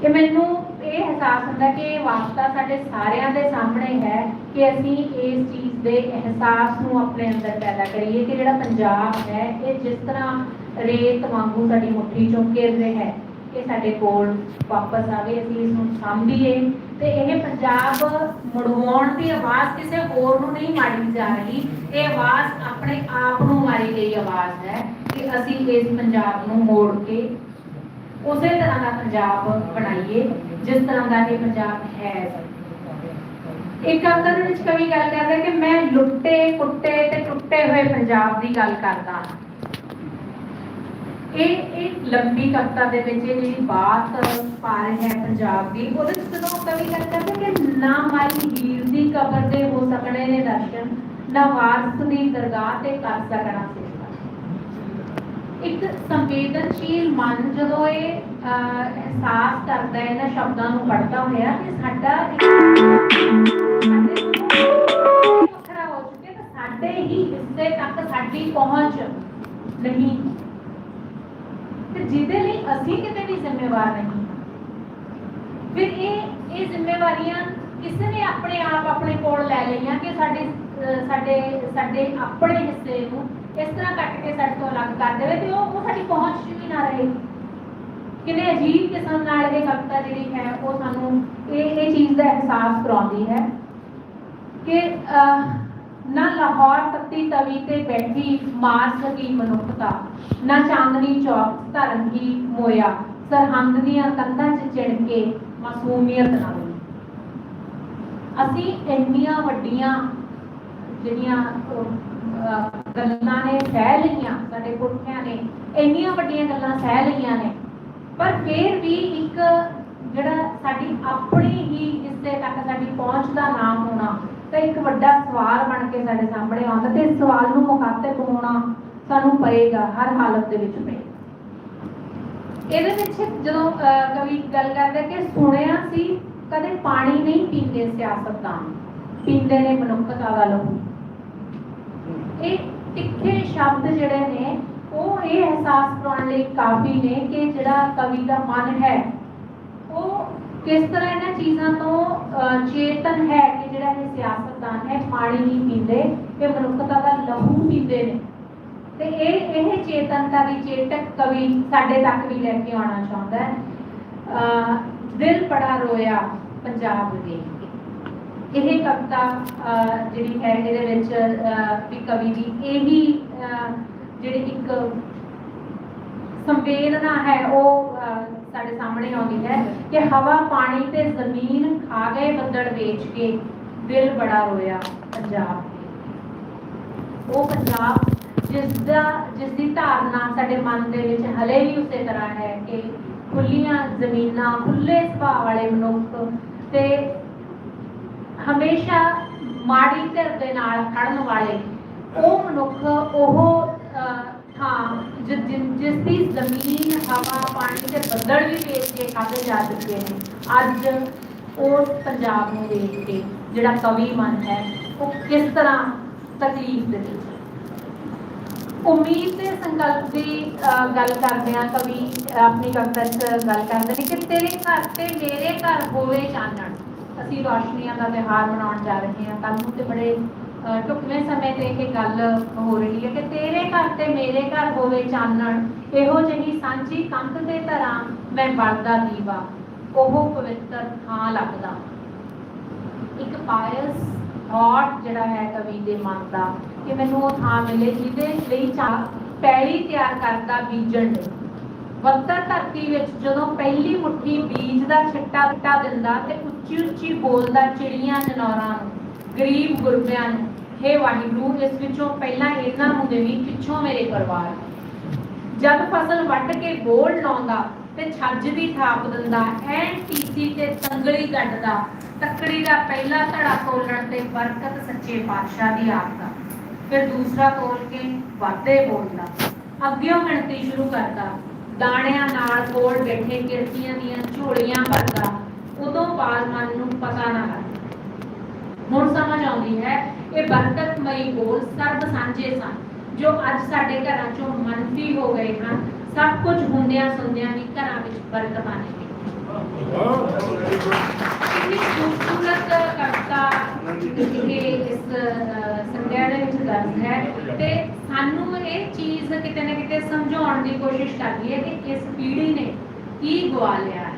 ਕਿ ਮੈਨੂੰ ਇਹ ਅਹਿਸਾਸ ਹੁੰਦਾ ਕਿ ਇਹ ਵਾਸਤਾ ਸਾਡੇ ਸਾਰਿਆਂ ਦੇ ਸਾਹਮਣੇ ਹੈ ਕਿ ਅਸੀਂ ਇਸ ਚੀਜ਼ ਦੇ ਅਹਿਸਾਸ ਨੂੰ ਆਪਣੇ ਅੰਦਰ ਪੈਦਾ ਕਰੀਏ ਕਿ ਜਿਹੜਾ ਪੰਜਾਬ ਹੈ, ਇਹ ਜਿਸ ਤਰ੍ਹਾਂ ਰੇਤ ਵਾਂਗੂ ਸਾਡੀ ਮੁੱਠੀ ਚੋਂ ਘਿਰ ਰਿਹਾ ਹੈ, ਇਹ ਸਾਡੇ ਕੋਲ ਵਾਪਸ ਆਵੇ, ਅਸੀਂ ਇਸ ਨੂੰ ਸਾਂਭੀਏ। ਤੇ ਇਹ ਪੰਜਾਬ ਮੁੜਵਾਉਣ ਦੀ ਆਵਾਜ਼ ਕਿਸੇ ਹੋਰ ਨੂੰ ਨਹੀਂ ਮਾਰੀ ਜਾ ਰਹੀ। ਇਹ ਆਵਾਜ਼ ਆਪਣੇ ਆਪ ਨੂੰ ਮਾਰੀ ਗਈ ਆਵਾਜ਼ ਹੈ ਕਿ ਅਸੀਂ ਇਸ ਪੰਜਾਬ ਨੂੰ ਮੋੜ ਕੇ ਉਸੇ ਤਰ੍ਹਾਂ ਦਾ ਪੰਜਾਬ ਬਣਾਈਏ, ਜਿਸ ਤਰ੍ਹਾਂ ਦਾ ਇਹ ਪੰਜਾਬ ਹੈ। ਇੱਕ ਕਵਿਤਾ ਵਿੱਚ ਕਵੀ ਗੱਲ ਕਰਦਾ ਕਿ ਮੈਂ ਲੁੱਟੇ, ਕੁੱਟੇ ਤੇ ਟੁੱਟੇ ਹੋਏ ਪੰਜਾਬ ਦੀ ਗੱਲ ਕਰਦਾ ਹਾਂ। ਇਹ ਇਹ ਲੰਬੀ ਕਵਿਤਾ ਦੇ ਵਿੱਚ ਇਹ ਜਿਹੜੀ ਬਾਤ ਪਾ ਹੈ ਪੰਜਾਬ ਦੀ, ਉਹਦੇ ਵਿੱਚ ਜਦੋਂ ਕਵੀ ਗੱਲ ਕਰਦਾ ਕਿ ਨਾ ਮਾਈ ਹੀਰ ਦੀ ਕਬਰ ਦੇ ਹੋ ਸਕਣੇ ਨੇ ਦਰਸ਼ਨ, ਨਾ ਵਾਰਸ ਦੀ ਦਰਗਾਹ ਤੇ ਕਰ ਸਕਣਾ ਇੱਕ ਸੰਵੇਦਨਸ਼ੀਲ ਮਨ ਜਦੋਂ ਇਹ ਅਹਿਸਾਸ ਕਰਦਾ ਹੈ, ਇਹਨਾਂ ਸ਼ਬਦਾਂ ਨੂੰ ਪੜ੍ਹਦਾ ਹੋਇਆ ਕਿ ਸਾਡਾ ਵੱਖਰਾ ਹੋ ਚੁੱਕਿਆ, ਤਾਂ ਸਾਡੇ ਹੀ ਹਿੱਸੇ ਤੱਕ ਸਾਡੀ ਪਹੁੰਚ ਨਹੀਂ। ਤੇ ਜਿਹਦੇ ਲਈ ਅਸੀਂ ਕਿਤੇ ਵੀ ਜ਼ਿੰਮੇਵਾਰ ਨਹੀਂ। ਫਿਰ ਇਹ ਇਹ ਜ਼ਿੰਮੇਵਾਰੀਆਂ ਕਿਸੇ ਨੇ ਆਪਣੇ ਆਪ ਆਪਣੇ ਕੋਲ ਲੈ ਲਈਆਂ ਕਿ ਸਾਡੇ ਸਾਡੇ ਸਾਡੇ ਆਪਣੇ ਹਿੱਸੇ ਨੂੰ ਇਸ ਤਰ੍ਹਾਂ ਕੱਟ ਕੇ ਸਾਡੇ ਤੋਂ ਅਲੱਗ ਕਰ ਦੇਵੇ ਤੇ ਉਹ ਉਹ ਸਾਡੀ ਪਹੁੰਚ 'ਚ ਵੀ ਨਾ ਰਹੇ। ਕਿੰਨੇ ਅਜੀਬ ਕਿਸਮ ਨਾਲ ਇਹ ਕਵਿਤਾ ਜਿਹੜੀ ਹੈ ਉਹ ਸਾਨੂੰ ਇਹ ਇਹ ਚੀਜ਼ ਦਾ ਅਹਿਸਾਸ ਕਰਾਉਂਦੀ ਹੈ ਕਿ ਅਹ, ਨਾ ਲਾਹੌਰ ਤੱਤੀ ਤਵੀ ਤੇ ਬੈਠੀ ਮਾਰ ਸਕੀ ਮਨੁੱਖਤਾ, ਨਾ ਚਾਂਦਨੀ ਚੌਕ ਧਰਮੀ ਮੋਇਆ, ਸਰਹੰਦ ਦੀਆਂ ਕੰਧਾਂ 'ਚ ਚਿਣ ਕੇ ਮਾਸੂਮੀਅਤ ਨਾ ਹੋਈ। ਅਸੀਂ ਇੰਨੀਆਂ ਵੱਡੀਆਂ ਜਿਹੜੀਆਂ ਗੱਲਾਂ ਨੇ ਸਹਿ ਲਈਆਂ, ਸਾਡੇ ਪੁਰਖਿਆਂ ਨੇ, ਇੰਨੀਆਂ ਵੱਡੀਆਂ ਗੱਲਾਂ ਸਹਿ ਲਈਆਂ ਨੇ, ਪਰ ਫਿਰ ਵੀ ਇੱਕ ਜਿਹੜਾ ਸਾਡੀ ਆਪਣੀ ਹੀ ਹਿੱਸੇ ਤੱਕ ਸਾਡੀ ਪਹੁੰਚ ਦਾ ਨਾਮ ਹੋਣਾ ਤਾਂ ਇੱਕ ਵੱਡਾ ਸਵਾਲ ਬਣ ਕੇ ਸਾਡੇ ਸਾਹਮਣੇ ਆਉਂਦਾ ਤੇ ਇਸ ਸਵਾਲ ਨੂੰ ਮੁਖਾਤਬ ਹੋਣਾ ਸਾਨੂੰ ਪਏਗਾ, ਹਰ ਹਾਲਤ ਦੇ ਵਿੱਚ ਪਏ ਇਹਦੇ ਵਿੱਚ ਜਦੋਂ ਕਵੀ ਗੱਲ ਕਰਦੇ ਕਿ ਸੁਣਿਆ ਸੀ, ਕਦੇ ਪਾਣੀ ਨਹੀਂ ਪੀਂਦੇ ਸਿਆਸਤਦਾਨ ਪੀਂਦੇ ਨੇ ਮਨੁੱਖਤਾ ਦਾ ਲਹੂ ਇਹ ਤਿੱਖੇ ਸ਼ਬਦ ਜਿਹੜੇ ਨੇ, ਉਹ ਇਹ ਅਹਿਸਾਸ ਕਰਾਉਣ ਲਈ ਕਾਫੀ ਨੇ ਕਿ ਜਿਹੜਾ ਕਵੀ ਦਾ ਮਨ ਹੈ, ਉਹ ਕਿਸ ਤਰ੍ਹਾਂ ਇਹਨਾਂ ਚੀਜ਼ਾਂ ਤੋਂ ਚੇਤਨ ਹੈ ਕਿ ਜਿਹੜਾ ਇਹ ਸਿਆਸਤਦਾਨ ਹੈ, ਪਾਣੀ ਨਹੀਂ ਪੀਂਦੇ, ਇਹ ਮਨੁੱਖਤਾ ਦਾ ਲਹੂ ਪੀਂਦੇ ਨੇ। ਤੇ ਇਹ ਇਹ ਚੇਤਨਤਾ ਦੀ ਚੇਤਕ ਕਵੀ ਸਾਡੇ ਤੱਕ ਵੀ ਲੈ ਕੇ ਆਉਣਾ ਚਾਹੁੰਦਾ ਹੈ। ਦਿਲ ਬੜਾ ਰੋਇਆ ਪੰਜਾਬ ਦੇ। ਇਹ ਕਵਿਤਾ ਜਿਹੜੀ ਹੈ, ਇਹਦੇ ਵਿੱਚ ਵੀ ਕਵੀ ਦੀ ਇਹੀ ਜਿਹੜੀ ਇੱਕ ਸੰਵੇਦਨਾ ਹੈ, ਉਹ ਸਾਡੇ ਸਾਹਮਣੇ ਆਉਂਦੀ ਹੈ ਕਿ ਹਵਾ, ਪਾਣੀ ਤੇ ਜ਼ਮੀਨ ਖਾ ਗਏ ਬੱਦਲ ਵੇਚ ਕੇ, ਦਿਲ ਬੜਾ ਰੋਇਆ ਪੰਜਾਬ ਦੇ। ਉਹ ਪੰਜਾਬ ਜਿਸ ਦਾ ਜਿਸ ਦੀ ਧਾਰਨਾ ਸਾਡੇ ਮਨ ਦੇ ਵਿੱਚ ਹਲੇ ਵੀ ਉਸੇ ਤਰ੍ਹਾਂ ਹੈ ਕਿ ਖੁੱਲੀਆਂ ਜ਼ਮੀਨਾਂ ਖੁੱਲੇ ਸੁਭਾਅ ਵਾਲੇ ਮਨੁੱਖ ਤੇ ਹਮੇਸ਼ਾ ਮਾੜੀ ਧਿਰ ਦੇ ਨਾਲ ਖੜਨ ਵਾਲੇ ਉਹ ਮਨੁੱਖ, ਉਹ ਅਹ, ਥਾਂ ਜਿ- ਜਿ- ਜਿਸ ਦੀ ਜ਼ਮੀਨ ਹਵਾ ਪਾਣੀ ਤੇ ਬੱਦਲ ਵੀ ਵੇਚ ਕੇ ਖਾਦੇ ਜਾ ਚੁੱਕੇ ਨੇ। ਅੱਜ ਉਸ ਪੰਜਾਬ ਨੂੰ ਵੇਖ ਕੇ ਜਿਹੜਾ ਕਵੀ ਮਨ ਹੈ ਉਹ ਕਿਸ ਤਰ੍ਹਾਂ ਤਕਲੀਫ ਦੇ ਵਿੱਚ ਹੈ। ਉਮੀਦ ਤੇ ਸੰਕਲਪ ਦੀ ਅਹ, ਗੱਲ ਕਰਦੇ ਆ ਕਵੀ ਅਹ, ਆਪਣੀ ਕਵਿਤਾ 'ਚ ਗੱਲ ਕਰਦੇ ਨੇ ਕਿ ਤੇਰੇ ਘਰ ਤੇ ਮੇਰੇ ਘਰ ਹੋਵੇ ਚਾਨਣ। ਅਸੀਂ ਰੋਸ਼ਨੀਆਂ ਦਾ ਤਿਉਹਾਰ ਮਨਾਉਣ ਜਾ ਰਹੇ ਹਾਂ। ਕੱਲ ਨੂੰ ਤੇ ਬੜੇ ਅਹ, ਢੁਕਵੇਂ ਸਮੇਂ ਤੇ ਇਹ ਗੱਲ ਹੋ ਰਹੀ ਹੈ ਕਿ ਤੇਰੇ ਘਰ ਤੇ ਮੇਰੇ ਘਰ ਹੋਵੇ ਚਾਨਣ ਇਹੋ ਜਿਹੀ ਸਾਂਝੀ ਕੰਧ ਦੇ ਤਰ੍ਹਾਂ ਮੈਂ ਬਲਦਾ ਦੀਵਾ। ਉਹ ਪਵਿੱਤਰ ਥਾਂ ਲੱਗਦਾ। ਇੱਕ ਪਾਇਸ ਥਾਟ ਜਿਹੜਾ ਹੈ ਕਵੀ ਦੇ ਮਨ ਦਾ ਕਿ ਮੈਨੂੰ ਉਹ ਥਾਂ ਮਿਲੇ ਜਿਹਦੇ ਲਈ ਚਾ ਪੈਲੀ ਤਿਆਰ ਕਰਦਾ ਬੀਜਣ ਲਈ ਵੱਤਰ ਧਰਤੀ ਵਿੱਚ ਜਦੋਂ ਪਹਿਲੀ ਮੁੱਠੀ ਬੀਜ ਦਾ ਛਿੱਟਾ ਟਾ ਦਿੰਦਾ ਤੇ ਉੱਚੀ ਉੱਚੀ ਬੋਲਦਾ ਚਿੜੀਆਂ ਜਨੌਰਾਂ ਨੂੰ। ਗਰੀਬ ਗੁਰਬਿਆਂ ਨੂੰ, ਹੇ ਵਾਹਿਗੁਰੂ, ਇਸ ਵਿੱਚੋਂ ਪਹਿਲਾਂ ਇਹਨਾਂ ਨੂੰ ਦੇਵੀ ਪਿੱਛੋਂ ਮੇਰੇ ਪਰਿਵਾਰ। ਜਦ ਫਸਲ ਵੱਢ ਕੇ ਬੋਲ ਲਾਉਂਦਾ ਤੇ ਛੱਜ ਦੀ ਥਾਪ ਦਿੰਦਾ ਐ ਟੀਸੀ ਤੇ ਤੰਗੜੀ ਗੱਡਦਾ, ਤੱਕੜੀ ਦਾ ਪਹਿਲਾ ਧੜਾ ਤੋਲਣ ਤੇ ਬਰਕਤ ਸੱਚੇ ਪਾਤਸ਼ਾਹ ਦੀ ਆਖਦਾ ਫਿਰ ਦੂਸਰਾ ਤੋਲ ਕੇ ਵਾਧੇ ਬੋਲਦਾ, ਅੱਗਿਓਂ ਗਿਣਤੀ ਸ਼ੁਰੂ ਕਰਦਾ, ਦਾਣਿਆਂ ਨਾਲ ਕੋਲ ਬੈਠੇ ਕਿਰਤੀਆਂ ਦੀਆਂ ਝੋਲੀਆਂ ਭਰਦਾ, ਉਦੋਂ ਬਾਲ ਮਨ ਨੂੰ ਪਤਾ ਨਾ ਲੱਗਦਾ ਹੁਣ ਸਮਝ ਆਉਂਦੀ ਹੈ ਇਹ ਬਰਕਤਮਈ ਬੋਲ ਸਰਬ ਸਾਂਝੇ ਸਨ ਜੋ ਅੱਜ ਸਾਡੇ ਘਰਾਂ ਚੋਂ ਮੰਨਤੀ ਹੋ ਗਏ ਹਨ। ਸਭ ਕੁਝ ਹੁੰਦਿਆਂ ਸੁਣਦਿਆਂ ਵੀ ਘਰਾਂ ਵਿੱਚ ਬਰਕਤ ਆਣੀ ਇੰਨੀ ਖੂਬਸੂਰਤ ਕਵਿਤਾ ਇਹ ਇਸ ਅਹ, ਦੇ ਵਿੱਚ ਦਰਜ ਹੈ ਤੇ ਸਾਨੂੰ ਇਹ ਚੀਜ਼ ਕਿਤੇ ਨਾ ਕਿਤੇ ਸਮਝਾਉਣ ਦੀ ਕੋਸ਼ਿਸ਼ ਕਰਦੀ ਹੈ ਕਿ ਇਸ ਪੀੜ੍ਹੀ ਨੇ ਕੀ ਗਵਾ ਲਿਆ ਹੈ।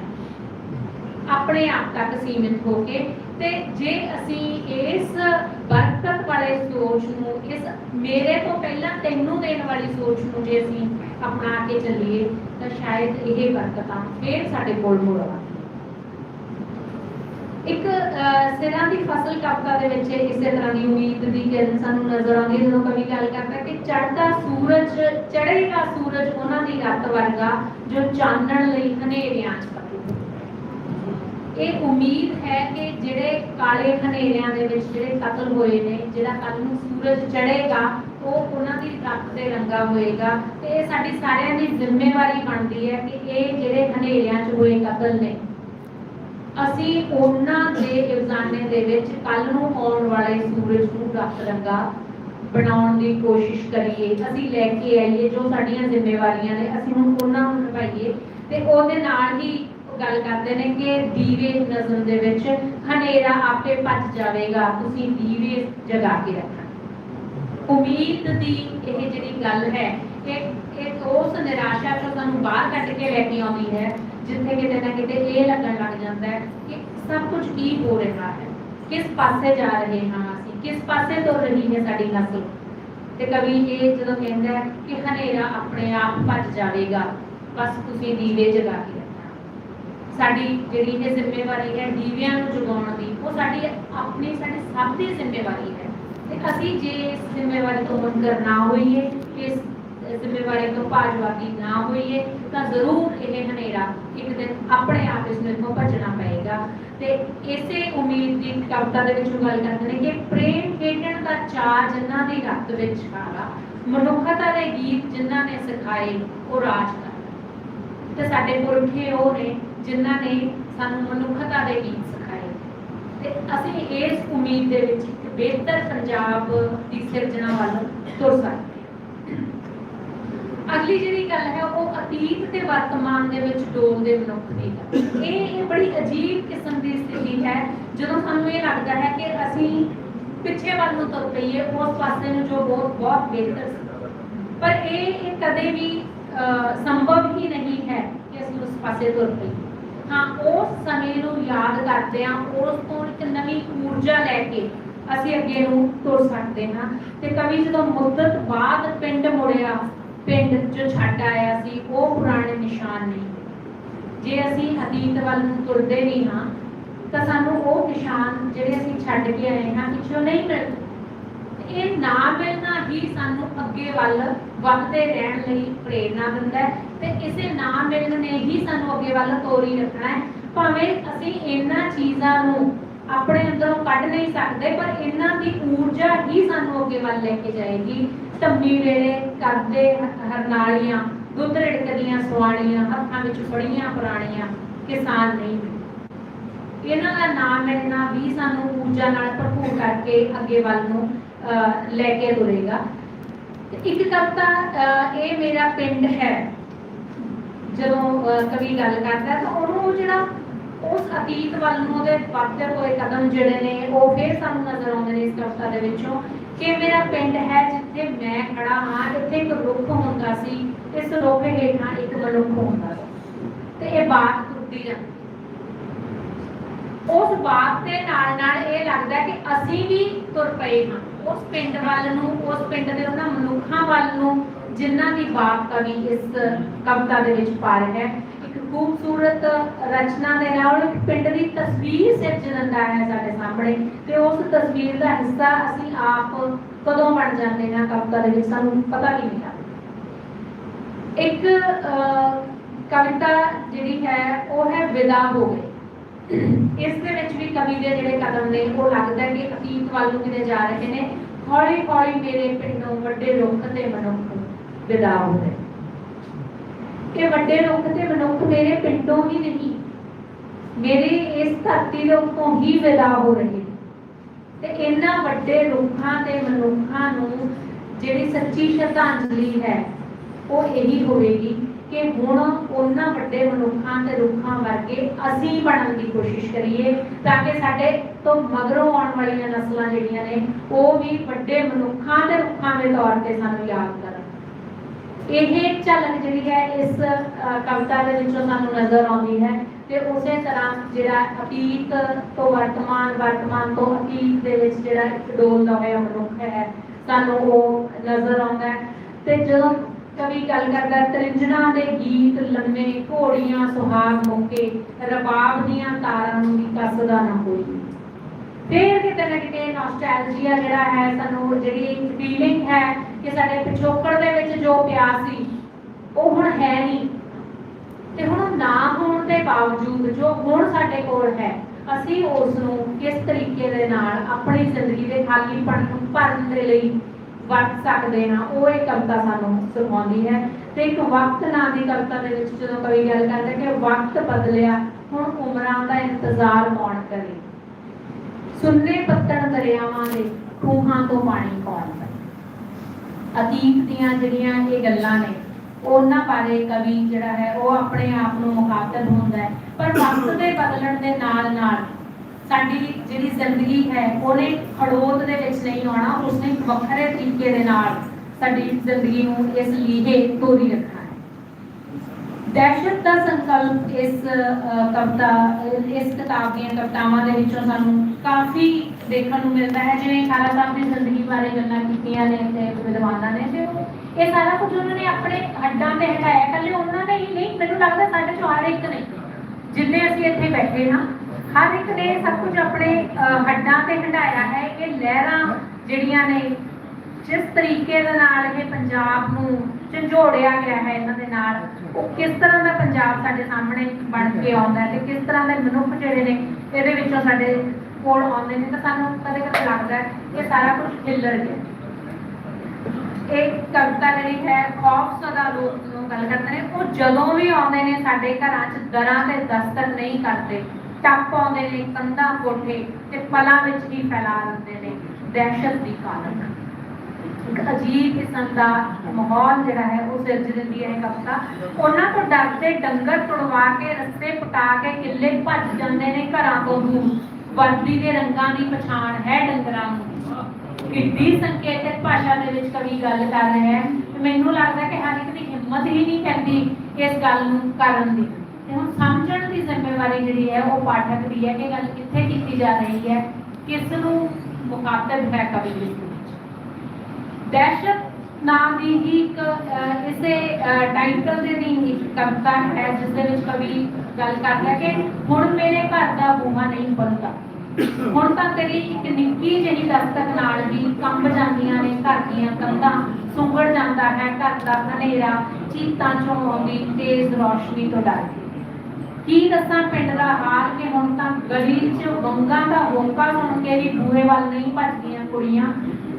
ਆਪਣੇ ਆਪ ਤੱਕ ਸੀਮਿਤ ਹੋ ਕੇ ਤੇ ਜੇ ਅਸੀਂ ਇਸ ਬਰਕਤ ਵਾਲੇ ਸੋਚ ਨੂੰ, ਇਸ ਮੇਰੇ ਤੋਂ ਪਹਿਲਾਂ ਤੈਨੂੰ ਦੇਣ ਵਾਲੀ ਸੋਚ ਨੂੰ ਜੇ ਅਸੀਂ ਅਪਣਾ ਕੇ ਚੱਲੀਏ, ਤਾਂ ਸ਼ਾਇਦ ਇਹ ਬਰਕਤਾਂ ਫੇਰ ਸਾਡੇ ਕੋਲ ਮੁੜ ਇੱਕ ਸਿਰਾਂ ਦੀ ਫਸਲ ਕਵਿਤਾ ਦੇ ਵਿੱਚ ਇਸੇ ਤਰ੍ਹਾਂ ਦੀ ਉਮੀਦ ਦੀ ਕਿਰਨ ਸਾਨੂੰ ਨਜ਼ਰ ਆਉਂਦੀ ਜਦੋਂ ਕਵੀ ਗੱਲ ਕਰਦਾ ਕਿ ਚੜ੍ਹਦਾ ਸੂਰਜ, ਚੜ੍ਹੇਗਾ ਸੂਰਜ ਉਹਨਾਂ ਦੀ ਰਾਤ ਵਰਗਾ ਜੋ ਚਾਨਣ ਲਈ ਹਨੇਰਿਆਂ 'ਚ ਇਹ ਉਮੀਦ ਹੈ ਕਿ ਜਿਹੜੇ ਕਾਲੇ ਹਨੇਰਿਆਂ ਦੇ ਵਿੱਚ ਜਿਹੜੇ ਕਤਲ ਹੋਏ ਨੇ, ਜਿਹੜਾ ਕੱਲ ਨੂੰ ਸੂਰਜ ਚੜ੍ਹੇਗਾ, ਉਹ ਉਹਨਾਂ ਦੀ ਰੱਤ ਦੇ ਰੰਗਾ ਹੋਏਗਾ। ਤੇ ਇਹ ਸਾਡੀ ਸਾਰਿਆਂ ਦੀ ਜ਼ਿੰਮੇਵਾਰੀ ਬਣਦੀ ਹੈ ਕਿ ਇਹ ਜਿਹੜੇ ਹਨੇਰਿਆਂ 'ਚ ਹੋਏ ਕਤਲ ਨੇ, ਅਸੀਂ ਉਹਨਾਂ ਦੇ ਇਲਜ਼ਾਮੇ ਦੇ ਵਿੱਚ ਕੱਲ ਨੂੰ ਆਉਣ ਵਾਲੇ ਸੂਰਜ ਨੂੰ ਰੱਤ ਰੰਗਾ ਬਣਾਉਣ ਦੀ ਕੋਸ਼ਿਸ਼ ਕਰੀਏ। ਅਸੀਂ ਲੈ ਕੇ ਆਈਏ ਜੋ ਸਾਡੀਆਂ ਜ਼ਿੰਮੇਵਾਰੀਆਂ ਨੇ, ਅਸੀਂ ਹੁਣ ਉਹਨਾਂ ਨੂੰ ਨਿਭਾਈਏ। ਤੇ ਉਹਦੇ ਨਾਲ ਹੀ ਗੱਲ ਕਰਦੇ ਨੇ ਕਿ ਦੀਵੇ ਨਜ਼ਰ ਦੇ ਵਿੱਚ ਹਨੇਰਾ ਆਪੇ ਭੱਜ ਜਾਵੇਗਾ, ਤੁਸੀਂ ਦੀਵੇ ਜਗਾ ਕੇ ਰੱਖਣਾ। ਉਮੀਦ ਦੀ ਇਹ ਜਿਹੜੀ ਗੱਲ ਹੈ, ਇਹ ਇਹ ਉਸ ਨਿਰਾਸ਼ਾ ਤੋਂ ਸਾਨੂੰ ਬਾਹਰ ਕੱਢ ਕੇ ਲੈ ਕੇ ਆਉਂਦੀ ਹੈ, ਜਿੱਥੇ ਕਿਤੇ ਨਾ ਕਿਤੇ ਇਹ ਲੱਗਣ ਲੱਗ ਜਾਂਦਾ ਹੈ ਕਿ ਸਭ ਕੁਝ ਕੀ ਹੋ ਰਿਹਾ ਹੈ। ਕਿਸ ਪਾਸੇ ਜਾ ਰਹੇ ਹਾਂ ਅਸੀਂ? ਕਿਸ ਪਾਸੇ ਤੁਰ ਰਹੀ ਹੈ ਸਾਡੀ ਨਸਲ? ਤੇ ਕਵੀ ਇਹ ਜਦੋਂ ਕਹਿੰਦਾ ਕਿ ਹਨੇਰਾ ਆਪਣੇ ਆਪ ਭੱਜ ਜਾਵੇਗਾ, ਬਸ ਤੁਸੀਂ ਦੀਵੇ ਜਗਾ ਕੇ ਰੱਖਣਾ ਸਾਡੀ ਜਿਹੜੀ ਇਹ ਜ਼ਿੰਮੇਵਾਰੀ ਹੈ ਦੀਵਿਆਂ ਨੂੰ ਜਗਾਉਣ ਦੀ, ਉਹ ਸਾਡੀ ਆਪਣੀ, ਸਾਡੀ ਸਭ ਦੀ ਜ਼ਿੰਮੇਵਾਰੀ ਹੈ। ਤੇ ਅਸੀਂ ਜੇ ਇਸ ਜ਼ਿੰਮੇਵਾਰੀ ਤੋਂ ਮੁਨਕਰ ਨਾ ਹੋਈਏ ਇਸ ਜ਼ਿੰਮੇਵਾਰੀ ਤੋਂ ਭਾਜਵਾਦੀ ਨਾ ਹੋਈਏ, ਤਾਂ ਜ਼ਰੂਰ ਇਹ ਹਨੇਰਾ ਇੱਕ ਦਿਨ ਆਪਣੇ ਆਪ ਇਸ ਨੂੰ ਭੱਜਣਾ ਪਏਗਾ। ਤੇ ਇਸੇ ਉਮੀਦ ਦੀ ਕਵਿਤਾ ਦੇ ਵਿੱਚ ਗੱਲ ਕਰਦੇ ਨੇ ਕਿ ਪ੍ਰੇਮ ਖੇਡਣ ਦਾ ਚਾਅ ਜਿਨ੍ਹਾਂ ਦੀ ਰੱਤ ਵਿੱਚ ਖਾਗਾ ਮਨੁੱਖਤਾ ਦੇ ਗੀਤ ਜਿਨ੍ਹਾਂ ਨੇ ਸਿਖਾਏ, ਉਹ ਰਾਜ ਕਰ ਤੇ ਸਾਡੇ ਪੁਰਖੇ ਉਹ ਨੇ ਜਿਨ੍ਹਾਂ ਨੇ ਸਾਨੂੰ ਮਨੁੱਖਤਾ ਦੇ ਗੀਤ ਸਿਖਾਏ। ਤੇ ਅਸੀਂ ਇਸ ਉਮੀਦ ਦੇ ਵਿੱਚ ਇੱਕ ਬਿਹਤਰ ਪੰਜਾਬ ਦੀ ਸਿਰਜਣਾ ਵੱਲ ਤੁਰ ਸਕਦੇ ਹਾਂ। ਅਗਲੀ ਜਿਹੜੀ ਗੱਲ ਹੈ ਉਹ ਅਤੀਤ ਤੇ ਵਰਤਮਾਨ ਦੇ ਵਿੱਚ ਡੋਲਦੇ ਮਨੁੱਖ ਦੀ ਹੈ ਇਹ ਇਹ ਬੜੀ ਅਜੀਬ ਕਿਸਮ ਦੀ ਸਥਿਤੀ ਹੈ। ਜਦੋਂ ਸਾਨੂੰ ਇਹ ਲੱਗਦਾ ਹੈ ਕਿ ਅਸੀਂ ਪਿੱਛੇ ਵੱਲ ਨੂੰ ਤੁਰ ਪਈਏ ਉਸ ਪਾਸੇ ਨੂੰ ਜੋ ਬਹੁਤ ਬਹੁਤ ਬਿਹਤਰ ਸੀ। ਪਰ ਇਹ ਇਹ ਕਦੇ ਵੀ ਅਹ, ਸੰਭਵ ਹੀ ਨਹੀਂ ਹੈ ਕਿ ਅਸੀਂ ਉਸ ਪਾਸੇ ਤੁਰ ਪਈਏ। ਹਾਂ ਉਸ ਸਮੇਂ ਨੂੰ ਯਾਦ ਕਰਦੇ ਹਾਂ, ਉਸ ਤੋਂ ਇੱਕ ਨਵੀਂ ਊਰਜਾ ਲੈ ਕੇ ਅਸੀਂ ਅੱਗੇ ਨੂੰ ਤੁਰ ਸਕਦੇ ਹਾਂ। ਤੇ ਕਵੀ ਜਦੋਂ ਮੁੱਦਤ ਬਾਅਦ ਪਿੰਡ ਮੁੜਿਆ, ਪਿੰਡ ਜੋ ਛੱਡ ਆਇਆ ਸੀ, ਉਹ ਪੁਰਾਣੇ ਨਿਸ਼ਾਨ ਨਹੀਂ ਜੇ ਅਸੀਂ ਅਤੀਤ ਵੱਲ ਨੂੰ ਤੁਰਦੇ ਨਹੀਂ ਹਾਂ, ਤਾਂ ਸਾਨੂੰ ਉਹ ਨਿਸ਼ਾਨ ਜਿਹੜੇ ਅਸੀਂ ਛੱਡ ਕੇ ਆਏ ਹਾਂ, ਪਿੱਛੋਂ ਨਹੀਂ ਮਿਲਦੇ ਇਹ ਨਾ ਮਿਲਣਾ ਹੀ ਸਾਨੂੰ ਅੱਗੇ ਵੱਲ ਵੱਧਦੇ ਰਹਿਣ ਲਈ ਪ੍ਰੇਰਣਾ ਦਿੰਦਾ ਹੈ ਤੇ ਇਸੇ ਨਾ ਮਿਲਣ ਨੇ ਹੀ ਸਾਨੂੰ ਅੱਗੇ ਵੱਲ ਤੋਰੀ ਰੱਖਣਾ ਹੈ। ਭਾਵੇਂ ਅਸੀਂ ਇਹਨਾਂ ਚੀਜ਼ਾਂ ਨੂੰ ਆਪਣੇ ਅੰਦਰੋਂ ਕੱਢ ਨਹੀਂ ਸਕਦੇ, ਪਰ ਇਹਨਾਂ ਦੀ ਊਰਜਾ ਹੀ ਸਾਨੂੰ ਅੱਗੇ ਵੱਲ ਲੈ ਕੇ ਜਾਏਗੀ। ਧੰਮੀ ਵੇਲੇ ਕਰਦੇ ਹਰਨਾਲੀਆਂ ਦੁੱਧ ਰਿੜਕਦੀਆਂ ਸੁਆਣੀਆਂ ਹੱਥਾਂ ਵਿੱਚ ਫੜੀਆਂ ਪੁਰਾਣੀਆਂ, ਕਿਸਾਨ ਨਹੀਂ ਇਹਨਾਂ ਦਾ ਨਾਮ ਮਿਲਣਾ ਵੀ ਸਾਨੂੰ ਊਰਜਾ ਨਾਲ ਭਰਪੂਰ ਕਰਕੇ ਅੱਗੇ ਵੱਲ ਨੂੰ ਲੈ ਕੇ ਤੁਰੇਗਾ। ਇੱਕ ਕਵਿਤਾ ਇਹ ਮੇਰਾ ਪਿੰਡ ਹੈ। ਜਦੋਂ ਕਵੀ ਗੱਲ ਕਰਦਾ ਤਾਂ ਉਹਨੂੰ ਜਿਹੜਾ ਉਸ ਅਤੀਤ ਵੱਲ ਨੂੰ ਉਹਦੇ ਵੱਧਦੇ ਹੋਏ ਕਦਮ ਜਿਹੜੇ ਨੇ, ਉਹ ਫੇਰ ਸਾਨੂੰ ਨਜ਼ਰ ਆਉਂਦੇ ਨੇ ਇਸ ਕਵਿਤਾ ਦੇ ਵਿੱਚੋਂ ਕਿ ਮੇਰਾ ਪਿੰਡ ਹੈ ਜਿੱਥੇ ਮੈਂ ਖੜਾ ਹਾਂ, ਇੱਥੇ ਇੱਕ ਰੁੱਖ ਹੁੰਦਾ ਸੀ, ਇਸ ਰੁੱਖ ਹੇਠਾਂ ਇੱਕ ਮਨੁੱਖ ਹੁੰਦਾ ਸੀ। ਤੇ ਇਹ ਬਾਤ ਟੁੱਟੀ ਜਾਂਦੀ ਉਸ ਬਾਤ ਦੇ ਨਾਲ ਨਾਲ ਇਹ ਲੱਗਦਾ ਕਿ ਅਸੀਂ ਵੀ ਤੁਰ ਪਏ ਹਾਂ। ਉਸ ਪਿੰਡ ਵੱਲ ਨੂੰ, ਉਸ ਪਿੰਡ ਦੇ ਉਹਨਾਂ ਮਨੁੱਖਾਂ ਵੱਲ ਨੂੰ ਜਿਨ੍ਹਾਂ ਦੀ ਬਾਤ ਕਵੀ ਇਸ ਕਵਿਤਾ ਦੇ ਵਿੱਚ ਪਾ ਰਿਹਾ ਹੈ। ਇੱਕ ਖੂਬਸੂਰਤ ਰਚਨਾ ਦੇ ਨਾਲ ਇੱਕ ਪਿੰਡ ਦੀ ਤਸਵੀਰ ਸਿਰਜ ਹੈ ਸਾਡੇ ਸਾਹਮਣੇ ਤੇ ਉਸ ਤਸਵੀਰ ਦਾ ਹਿੱਸਾ ਅਸੀਂ ਆਪ ਕਦੋਂ ਬਣ ਜਾਂਦੇ ਹਾਂ ਕਵਿਤਾ ਦੇ ਵਿੱਚ ਸਾਨੂੰ ਪਤਾ ਵੀ ਨਹੀਂ ਲੱਗਦਾ। ਇੱਕ ਕਵਿਤਾ ਜਿਹੜੀ ਹੈ, ਉਹ ਹੈ ਵਿਦਾ ਹੋ ਗਈ ਇਸ ਦੇ ਵਿੱਚ ਵੀ ਕਵੀ ਦੇ ਜਿਹੜੇ ਕਦਮ ਨੇ, ਉਹ ਲੱਗਦਾ ਕਿ ਅਤੀਤ ਵੱਲ ਨੂੰ ਕਿਤੇ ਜਾ ਰਹੇ ਨੇ। ਹੌਲੀ ਹੌਲੀ ਮੇਰੇ ਪਿੰਡੋਂ ਵੱਡੇ ਰੁੱਖ ਤੇ ਮਨੁੱਖ ਵਿਦਾ ਹੋ ਇਹ ਵੱਡੇ ਰੁੱਖ ਤੇ ਮਨੁੱਖ ਮੇਰੇ ਪਿੰਡੋਂ ਹੀ ਨਹੀਂ, ਮੇਰੇ ਇਸ ਧਰਤੀ ਦੇ ਉੱਤੋਂ ਹੀ ਵਿਦਾ ਹੋ ਰਹੇ। ਤੇ ਇਹਨਾਂ ਵੱਡੇ ਰੁੱਖਾਂ ਤੇ ਮਨੁੱਖਾਂ ਨੂੰ ਜਿਹੜੀ ਸੱਚੀ ਸ਼ਰਧਾਂਜਲੀ ਹੈ, ਉਹ ਇਹੀ ਹੋਵੇਗੀ। ਕਿ ਹੁਣ ਉਹਨਾਂ ਵੱਡੇ ਮਨੁੱਖਾਂ ਤੇ ਰੁੱਖਾਂ ਵਰਗੇ ਅਸੀਂ ਬਣਨ ਦੀ ਕੋਸ਼ਿਸ਼ ਕਰੀਏ ਤਾਂ ਕਿ ਸਾਡੇ ਤੋਂ ਮਗਰੋਂ ਆਉਣ ਵਾਲੀਆਂ ਨਸਲਾਂ ਜਿਹੜੀਆਂ ਨੇ, ਉਹ ਵੀ ਵੱਡੇ ਮਨੁੱਖਾਂ ਤੇ ਰੁੱਖਾਂ ਦੇ ਤੌਰ ਤੇ ਸਾਨੂੰ ਯਾਦ ਕਰਨ। ਇਹ ਝਲਕ ਜਿਹੜੀ ਹੈ, ਇਸ ਕਵਿਤਾ ਦੇ ਵਿੱਚੋਂ ਸਾਨੂੰ ਨਜ਼ਰ ਆਉਂਦੀ ਹੈ ਤੇ ਉਸੇ ਤਰ੍ਹਾਂ ਜਿਹੜਾ ਅਤੀਤ ਤੋਂ ਵਰਤਮਾਨ ਵਰਤਮਾਨ ਤੋਂ ਅਤੀਤ ਦੇ ਵਿੱਚ ਜਿਹੜਾ ਇੱਕ ਡੋਲਦਾ ਹੋਇਆ ਮਨੁੱਖ ਹੈ, ਸਾਨੂੰ ਉਹ ਨਜ਼ਰ ਆਉਂਦਾ ਹੈ ਤੇ ਜਦੋਂ ਕਵੀ ਗੱਲ ਕਰਦਾ ਤ੍ਰਿੰਜਣਾ ਦੇ ਗੀਤ, ਲੰਮੇ ਘੋੜੀਆਂ, ਸੁਹਾਗ ਮੁੱਕੇ, ਰਬਾਬ ਦੀਆਂ ਤਾਰਾਂ ਨੂੰ ਵੀ ਕੱਸਦਾ ਨਾ ਕੋਈ। ਫੇਰ ਕਿਤੇ ਨਾ ਕਿਤੇ ਨੋਸਟੈਲਜੀਆ ਜਿਹੜਾ ਹੈ, ਸਾਨੂੰ ਜਿਹੜੀ ਫੀਲਿੰਗ ਹੈ ਕਿ ਸਾਡੇ ਪਿਛੋਕੜ ਦੇ ਵਿੱਚ ਜੋ ਪਿਆ ਸੀ, ਉਹ ਹੁਣ ਹੈ ਨਹੀਂ। ਤੇ ਹੁਣ ਨਾ ਹੋਣ ਦੇ ਬਾਵਜੂਦ ਜੋ ਹੁਣ ਸਾਡੇ ਕੋਲ ਹੈ, ਅਸੀਂ ਉਸ ਨੂੰ ਕਿਸ ਤਰੀਕੇ ਦੇ ਨਾਲ ਆਪਣੀ ਜ਼ਿੰਦਗੀ ਦੇ ਖਾਲੀਪਣ ਨੂੰ ਭਰਨ ਦੇ ਲਈ ਵਰਤ ਸਕਦੇ ਹਾਂ। ਉਹ ਇਹ ਕਵਿਤਾ ਸਾਨੂੰ ਸਿਖਾਉਂਦੀ ਹੈ ਤੇ ਇੱਕ ਵਕਤ ਨਾਂ ਦੀ ਕਵਿਤਾ ਦੇ ਵਿੱਚ ਜਦੋਂ ਕਵੀ ਗੱਲ ਕਰਦਾ ਕਿ ਵਕਤ ਬਦਲਿਆ, ਹੁਣ ਉਮਰਾਂ ਦਾ ਇੰਤਜ਼ਾਰ ਕੌਣ ਕਰੇ? ਸੁੰਨੇ ਪੱਤਣ ਦਰਿਆਵਾਂ ਦੇ ਖੂਹਾਂ ਤੋਂ ਪਾਣੀ ਕੌਣ ਕਰੇ ਅਤੀਤ ਦੀਆਂ ਜਿਹੜੀਆਂ ਇਹ ਗੱਲਾਂ ਨੇ, ਉਹਨਾਂ ਬਾਰੇ ਕਵੀ ਜਿਹੜਾ ਹੈ, ਉਹ ਆਪਣੇ ਆਪ ਨੂੰ ਮੁਖਾਤਬ ਹੁੰਦਾ ਹੈ। ਪਰ ਵਕਤ ਦੇ ਬਦਲਣ ਦੇ ਨਾਲ ਨਾਲ ਸਾਡੀ ਜਿਹੜੀ ਜ਼ਿੰਦਗੀ ਹੈ, ਉਹਨੇ ਖੜੋਤ ਦੇ ਵਿੱਚ ਨਹੀਂ ਆਉਣਾ, ਉਸਨੇ ਵੱਖਰੇ ਤਰੀਕੇ ਦੇ ਨਾਲ ਸਾਡੀ ਜ਼ਿੰਦਗੀ ਨੂੰ ਇਸ ਲੀਹੇ ਤੋਰੀ ਰੱਖਣਾ ਹੈ। ਦਹਿਸ਼ਤ ਦਾ ਸੰਕਲਪ ਇਸ ਕਵਿਤਾ, ਇਸ ਕਿਤਾਬ ਦੀਆਂ ਕਵਿਤਾਵਾਂ ਦੇ ਵਿੱਚੋਂ ਸਾਨੂੰ ਕਾਫੀ ਦੇਖਣ ਨੂੰ ਮਿਲਦਾ ਹੈ, ਜਿਵੇਂ ਖਾਲਾ ਸਾਹਿਬ ਦੀ ਜ਼ਿੰਦਗੀ ਬਾਰੇ ਗੱਲਾਂ ਕੀਤੀਆਂ ਨੇ ਤੇ ਵਿਦਵਾਨਾਂ ਨੇ, ਤੇ ਇਹ ਸਾਰਾ ਕੁਝ ਉਹਨਾਂ ਨੇ ਆਪਣੇ ਹੱਡਾਂ ਤੇ ਹਟਾਇਆ ਕੱਲੇ ਉਹਨਾਂ ਨੇ ਹੀ ਨਹੀਂ, ਮੈਨੂੰ ਲੱਗਦਾ ਸਾਡੇ ਚੋਂ ਹਰ ਇੱਕ ਨੇ। ਜਿੰਨੇ ਅਸੀਂ ਇੱਥੇ ਬੈਠੇ ਹਾਂ ਹਰ ਇੱਕ ਨੇ ਸਭ ਕੁਝ ਆਪਣੇ ਹੱਡਾਂ ਤੇ ਹਟਾਇਆ ਹੈ। ਕਿ ਲਹਿਰਾਂ ਜਿਹੜੀਆਂ ਨੇ, ਜਿਸ ਤਰੀਕੇ ਦੇ ਨਾਲ ਇਹ ਪੰਜਾਬ ਨੂੰ ਝੰਜੋੜਿਆ ਗਿਆ ਹੈ ਇਹਨਾਂ ਦੇ ਨਾਲ, ਉਹ ਕਿਸ ਤਰ੍ਹਾਂ ਦਾ ਪੰਜਾਬ ਸਾਡੇ ਸਾਹਮਣੇ ਬਣ ਕੇ ਆਉਂਦਾ ਹੈ ਤੇ ਕਿਸ ਤਰ੍ਹਾਂ ਦੇ ਮਨੁੱਖ ਜਿਹੜੇ ਨੇ ਇਹਦੇ ਵਿੱਚੋਂ ਸਾਡੇ ਕੋਲ ਆਉਂਦੇ ਨੇ, ਤਾਂ ਸਾਨੂੰ ਕਦੇ ਕਦੇ ਲੱਗਦਾ ਹੈ ਇਹ ਸਾਰਾ ਕੁਝ ਖਿੱਲਰ ਗਿਆ। ਇਹ ਕਵਿਤਾ ਜਿਹੜੀ ਹੈ, ਖੌਫ ਸਦਾ ਲੋਕ ਨੂੰ ਗੱਲ ਕਰਦੇ ਨੇ, ਉਹ ਜਦੋਂ ਵੀ ਆਉਂਦੇ ਨੇ ਸਾਡੇ ਘਰਾਂ 'ਚ ਦਰਾਂ ਤੇ ਦਸਤਕ ਨਹੀਂ ਕਰਦੇ ਟੱਪ ਆਉਂਦੇ ਨੇ ਕੰਧਾਂ ਕੋਠੇ ਤੇ ਪਲਾਂ ਵਿੱਚ ਹੀ ਫੈਲਾ ਦਿੰਦੇ ਨੇ ਦਹਿਸ਼ਤ ਦੀ ਕਾਲਨ ਇੱਕ ਅਜੀਬ ਕਿਸਮ ਦਾ ਮਾਹੌਲ ਜਿਹੜਾ ਹੈ, ਉਹ ਸਿਰਜ ਦਿੰਦੀ ਹੈ ਕਵਿਤਾ। ਉਹਨਾਂ ਤੋਂ ਡਰਦੇ ਡੰਗਰ ਤੁੜਵਾ ਕੇ, ਰਸਤੇ ਪਟਾ ਕੇ ਕਿੱਲੇ ਭੱਜ ਜਾਂਦੇ ਨੇ ਘਰਾਂ ਤੋਂ ਦੂਰ। ਵਰਦੀ ਦੇ ਰੰਗਾਂ ਦੀ ਪਛਾਣ ਹੈ ਡੰਗਰਾਂ ਨੂੰ। ਕਿੱਡੀ ਸੰਕੇਤਕ ਭਾਸ਼ਾ ਦੇ ਵਿੱਚ ਕਵੀ ਗੱਲ ਕਰ ਰਿਹਾ ਹੈ। ਮੈਨੂੰ ਲੱਗਦਾ ਕਿ ਹਰ ਇੱਕ ਦੀ ਹਿੰਮਤ ਹੀ ਨਹੀਂ ਪੈਂਦੀ ਇਸ ਗੱਲ ਨੂੰ ਕਰਨ ਦੀ। ਤੇ ਹੁਣ ਸਮਝਣ ਦੀ ਜ਼ਿੰਮੇਵਾਰੀ ਜਿਹੜੀ ਹੈ, ਉਹ ਪਾਠਕ ਦੀ ਹੈ ਕਿ ਗੱਲ ਕਿੱਥੇ ਕੀਤੀ ਜਾ ਰਹੀ ਹੈ, ਕਿਸ ਨੂੰ ਮੁਖਾਤਬ ਹੈ ਕਵੀ ਦੇ ਵਿੱਚ ਦਹਿਸ਼ਤ ਨਾਮ ਦੀ ਹੀ ਇੱਕ ਇਸੇ ਟਾਈਟਲ ਦੇ ਦੀ ਇੱਕ ਕਵਿਤਾ ਹੈ, ਜਿਸ ਦੇ ਵਿੱਚ ਕਵੀ ਗੱਲ ਕਰਦਾ ਕਿ ਹੁਣ ਮੇਰੇ ਘਰ ਦਾ ਬੂਹਾ ਨਹੀਂ ਖੁੱਲਦਾ। ਹੁਣ ਤਾਂ ਤੇਰੀ ਇੱਕ ਨਿੱਕੀ ਜਿਹੀ ਦਸਤਕ ਨਾਲ ਵੀ ਕੰਬ ਜਾਂਦੀਆਂ ਨੇ, ਘਰ ਦੀਆਂ ਕੰਧਾਂ ਸੁੰਗੜ ਜਾਂਦਾ ਹੈ, ਘਰ ਦਾ ਹਨੇਰਾ ਚੀਤਾਂ ਚੋਂ ਆਉਂਦੀ, ਤੇਜ਼ ਰੋਸ਼ਨੀ ਤੋਂ ਡਰ ਕੀ ਦੱਸਾਂ ਪਿੰਡ ਦਾ ਹਾਲ ਕਿ ਹੁਣ ਤਾਂ ਗਲੀ 'ਚ ਬੰਗਾਂ ਦਾ ਹੋਕਾ ਸੁਣ ਕੇ ਵੀ ਬੂਹੇ ਵੱਲ ਨਹੀਂ ਭੱਜਦੀਆਂ ਕੁੜੀਆਂ।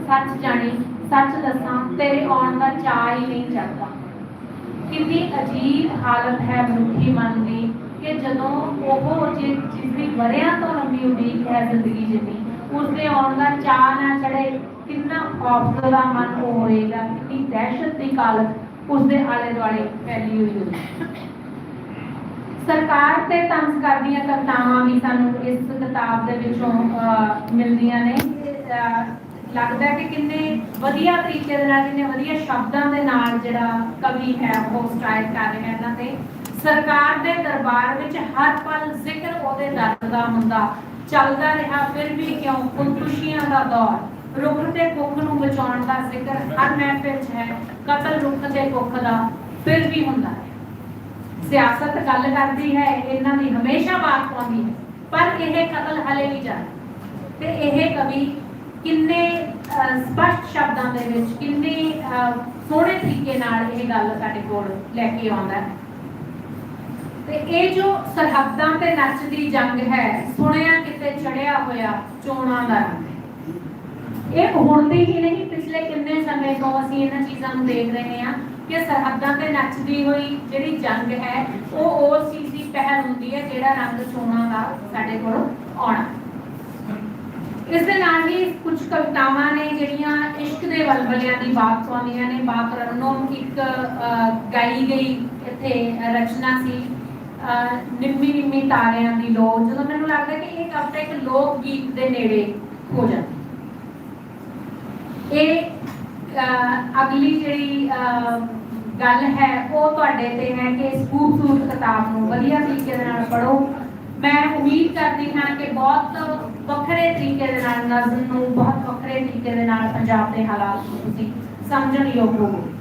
ਸੱਚ ਜਾਣੀ, ਸੱਚ ਦੱਸਾਂ, ਤੇਰੇ ਆਉਣ ਦਾ ਚਾਅ ਹੀ ਨਹੀਂ ਚੜਦਾ ਕਿੰਨੀ ਅਜੀਬ ਹਾਲਤ ਹੈ ਮਨੁੱਖੀ ਮਨ ਦੀ ਕਿ ਜਦੋਂ ਉਹ ਜਿਸ ਦੀ ਵਰਿਆਂ ਤੋਂ ਲੰਬੀ ਉਡੀਕ ਹੈ ਜ਼ਿੰਦਗੀ ਜਿੰਨੀ ਉਸ ਦੇ ਆਉਣ ਦਾ ਚਾਅ ਨਾ ਚੜੇ ਕਿੰਨਾ ਖੌਫਜ਼ਦਾ ਮਨ ਹੋਏਗਾ, ਕਿੰਨੀ ਦਹਿਸ਼ਤ ਦੀ ਕਾਲਤ ਉਸ ਦੇ ਆਲੇ ਦੁਆਲੇ ਫੈਲੀ ਹੋਈ ਹੋਵੇਗੀ। ਸਰਕਾਰ ਤੇ ਤੰਜ਼ ਕਰਦੀਆਂ ਕਵਿਤਾਵਾਂ ਵੀ ਸਾਨੂੰ ਇਸ ਕਿਤਾਬ ਦੇ ਵਿੱਚੋਂ ਮਿਲਦੀਆਂ ਨੇ। ਲੱਗਦਾ ਕਿ ਕਿੰਨੇ ਵਧੀਆ ਤਰੀਕੇ ਦੇ ਨਾਲ, ਕਿੰਨੇ ਵਧੀਆ ਸ਼ਬਦਾਂ ਦੇ ਨਾਲ ਜਿਹੜਾ ਕਵੀ ਹੈ, ਉਹ ਸਟ੍ਰਾਈਕ ਕਰ ਰਿਹਾ ਇਹਨਾਂ ਤੇ। ਸਰਕਾਰ ਦੇ ਦਰਬਾਰ ਵਿੱਚ ਹਰ ਪਲ ਜ਼ਿਕਰ ਉਹਦੇ ਦਰਦ ਦਾ ਹੁੰਦਾ। ਚੱਲਦਾ ਰਿਹਾ, ਫਿਰ ਵੀ ਕਿਉਂ? ਖੁਦਕੁਸ਼ੀਆਂ ਦਾ ਦੌਰ। ਰੁੱਖ ਤੇ ਕੁੱਖ ਨੂੰ ਬਚਾਉਣ ਦਾ ਜ਼ਿਕਰ ਹਰ ਮਹਿਫਿਲ 'ਚ ਹੈ, ਕਤਲ ਰੁੱਖ ਤੇ ਕੁੱਖ ਦਾ ਫਿਰ ਵੀ ਹੁੰਦਾ ਸਿਆਸਤ ਗੱਲ ਕਰਦੀ ਹੈ, ਇਹਨਾਂ ਦੀ ਹਮੇਸ਼ਾ ਬਾਤ ਪਾਉਂਦੀ ਹੈ। ਪਰ ਇਹ ਕਤਲ ਹਲੇ ਵੀ ਜਾਰੀ। ਤੇ ਇਹ ਕਵੀ ਕਿੰਨੇ ਸਪਸ਼ਟ ਸ਼ਬਦਾਂ ਦੇ ਵਿੱਚ ਕਿੰਨੇ ਸੋਹਣੇ ਤਰੀਕੇ ਨਾਲ ਇਹ ਗੱਲ ਸਾਡੇ ਕੋਲ ਲੈ ਕੇ ਆਉਂਦਾ ਹੈ। ਤੇ ਇਹ ਜੋ ਸਰਹੱਦਾਂ ਤੇ ਨੱਚਦੀ ਜੰਗ ਹੈ, ਸੁਣਿਆ ਕਿਤੇ ਚੜਿਆ ਹੋਇਆ ਚੋਣਾਂ ਦਾ ਰੰਗ ਇਹ ਹੁਣ ਦੀ ਹੀ ਨਹੀਂ, ਪਿਛਲੇ ਕਿੰਨੇ ਸਮੇਂ ਤੋਂ ਅਸੀਂ ਇਹਨਾਂ ਚੀਜ਼ਾਂ ਨੂੰ ਦੇਖ ਰਹੇ ਹਾਂ ਕਿ ਸਰਹੱਦਾਂ ਤੇ ਨੱਚਦੀ ਹੋਈ ਜਿਹੜੀ ਜੰਗ ਹੈ, ਉਹ ਉਸ ਚੀਜ਼ ਦੀ ਪਹਿਲ ਹੁੰਦੀ ਹੈ ਜਿਹੜਾ ਰੰਗ ਚੋਣਾਂ ਦਾ ਸਾਡੇ ਕੋਲ ਆਉਣਾ। ਇਸ ਦੇ ਨਾਲ ਹੀ ਕੁਝ ਕਵਿਤਾਵਾਂ ਨੇ ਜਿਹੜੀਆਂ ਇਸ਼ਕ ਦੇ ਵਲਵਲਿਆਂ ਦੀ ਬਾਤ ਪਾਉਂਦੀਆਂ ਨੇ, ਬਾਪ ਰੰਨੋਂ ਇੱਕ ਗਾਈ ਗਈ ਇੱਥੇ ਰਚਨਾ ਸੀ ਨਿੰਮੀ ਨਿੰਮੀ ਤਾਰਿਆਂ ਦੀ ਲੋ ਜਦੋਂ ਮੈਨੂੰ ਲੱਗਦਾ ਕਿ ਇਹ ਕਵਿਤਾ ਇੱਕ ਲੋਕ ਗੀਤ ਦੇ ਨੇੜੇ ਹੋ ਜਾਂਦੀ ਇਹ ਅਗਲੀ ਜਿਹੜੀ ਗੱਲ ਹੈ, ਉਹ ਤੁਹਾਡੇ ਤੇ ਹੈ ਕਿ ਇਸ ਖੂਬਸੂਰਤ ਕਿਤਾਬ ਨੂੰ ਵਧੀਆ ਤਰੀਕੇ ਦੇ ਨਾਲ ਪੜ੍ਹੋ। ਮੈਂ ਉਮੀਦ ਕਰਦੀ ਹਾਂ ਕਿ ਬਹੁਤ ਵੱਖਰੇ ਤਰੀਕੇ ਦੇ ਨਾਲ, ਨਜ਼ਮ ਨੂੰ ਬਹੁਤ ਵੱਖਰੇ ਤਰੀਕੇ ਦੇ ਨਾਲ ਪੰਜਾਬ ਦੇ ਹਾਲਾਤ ਨੂੰ ਤੁਸੀਂ ਸਮਝਣ ਯੋਗ ਹੋਵੋਗੇ।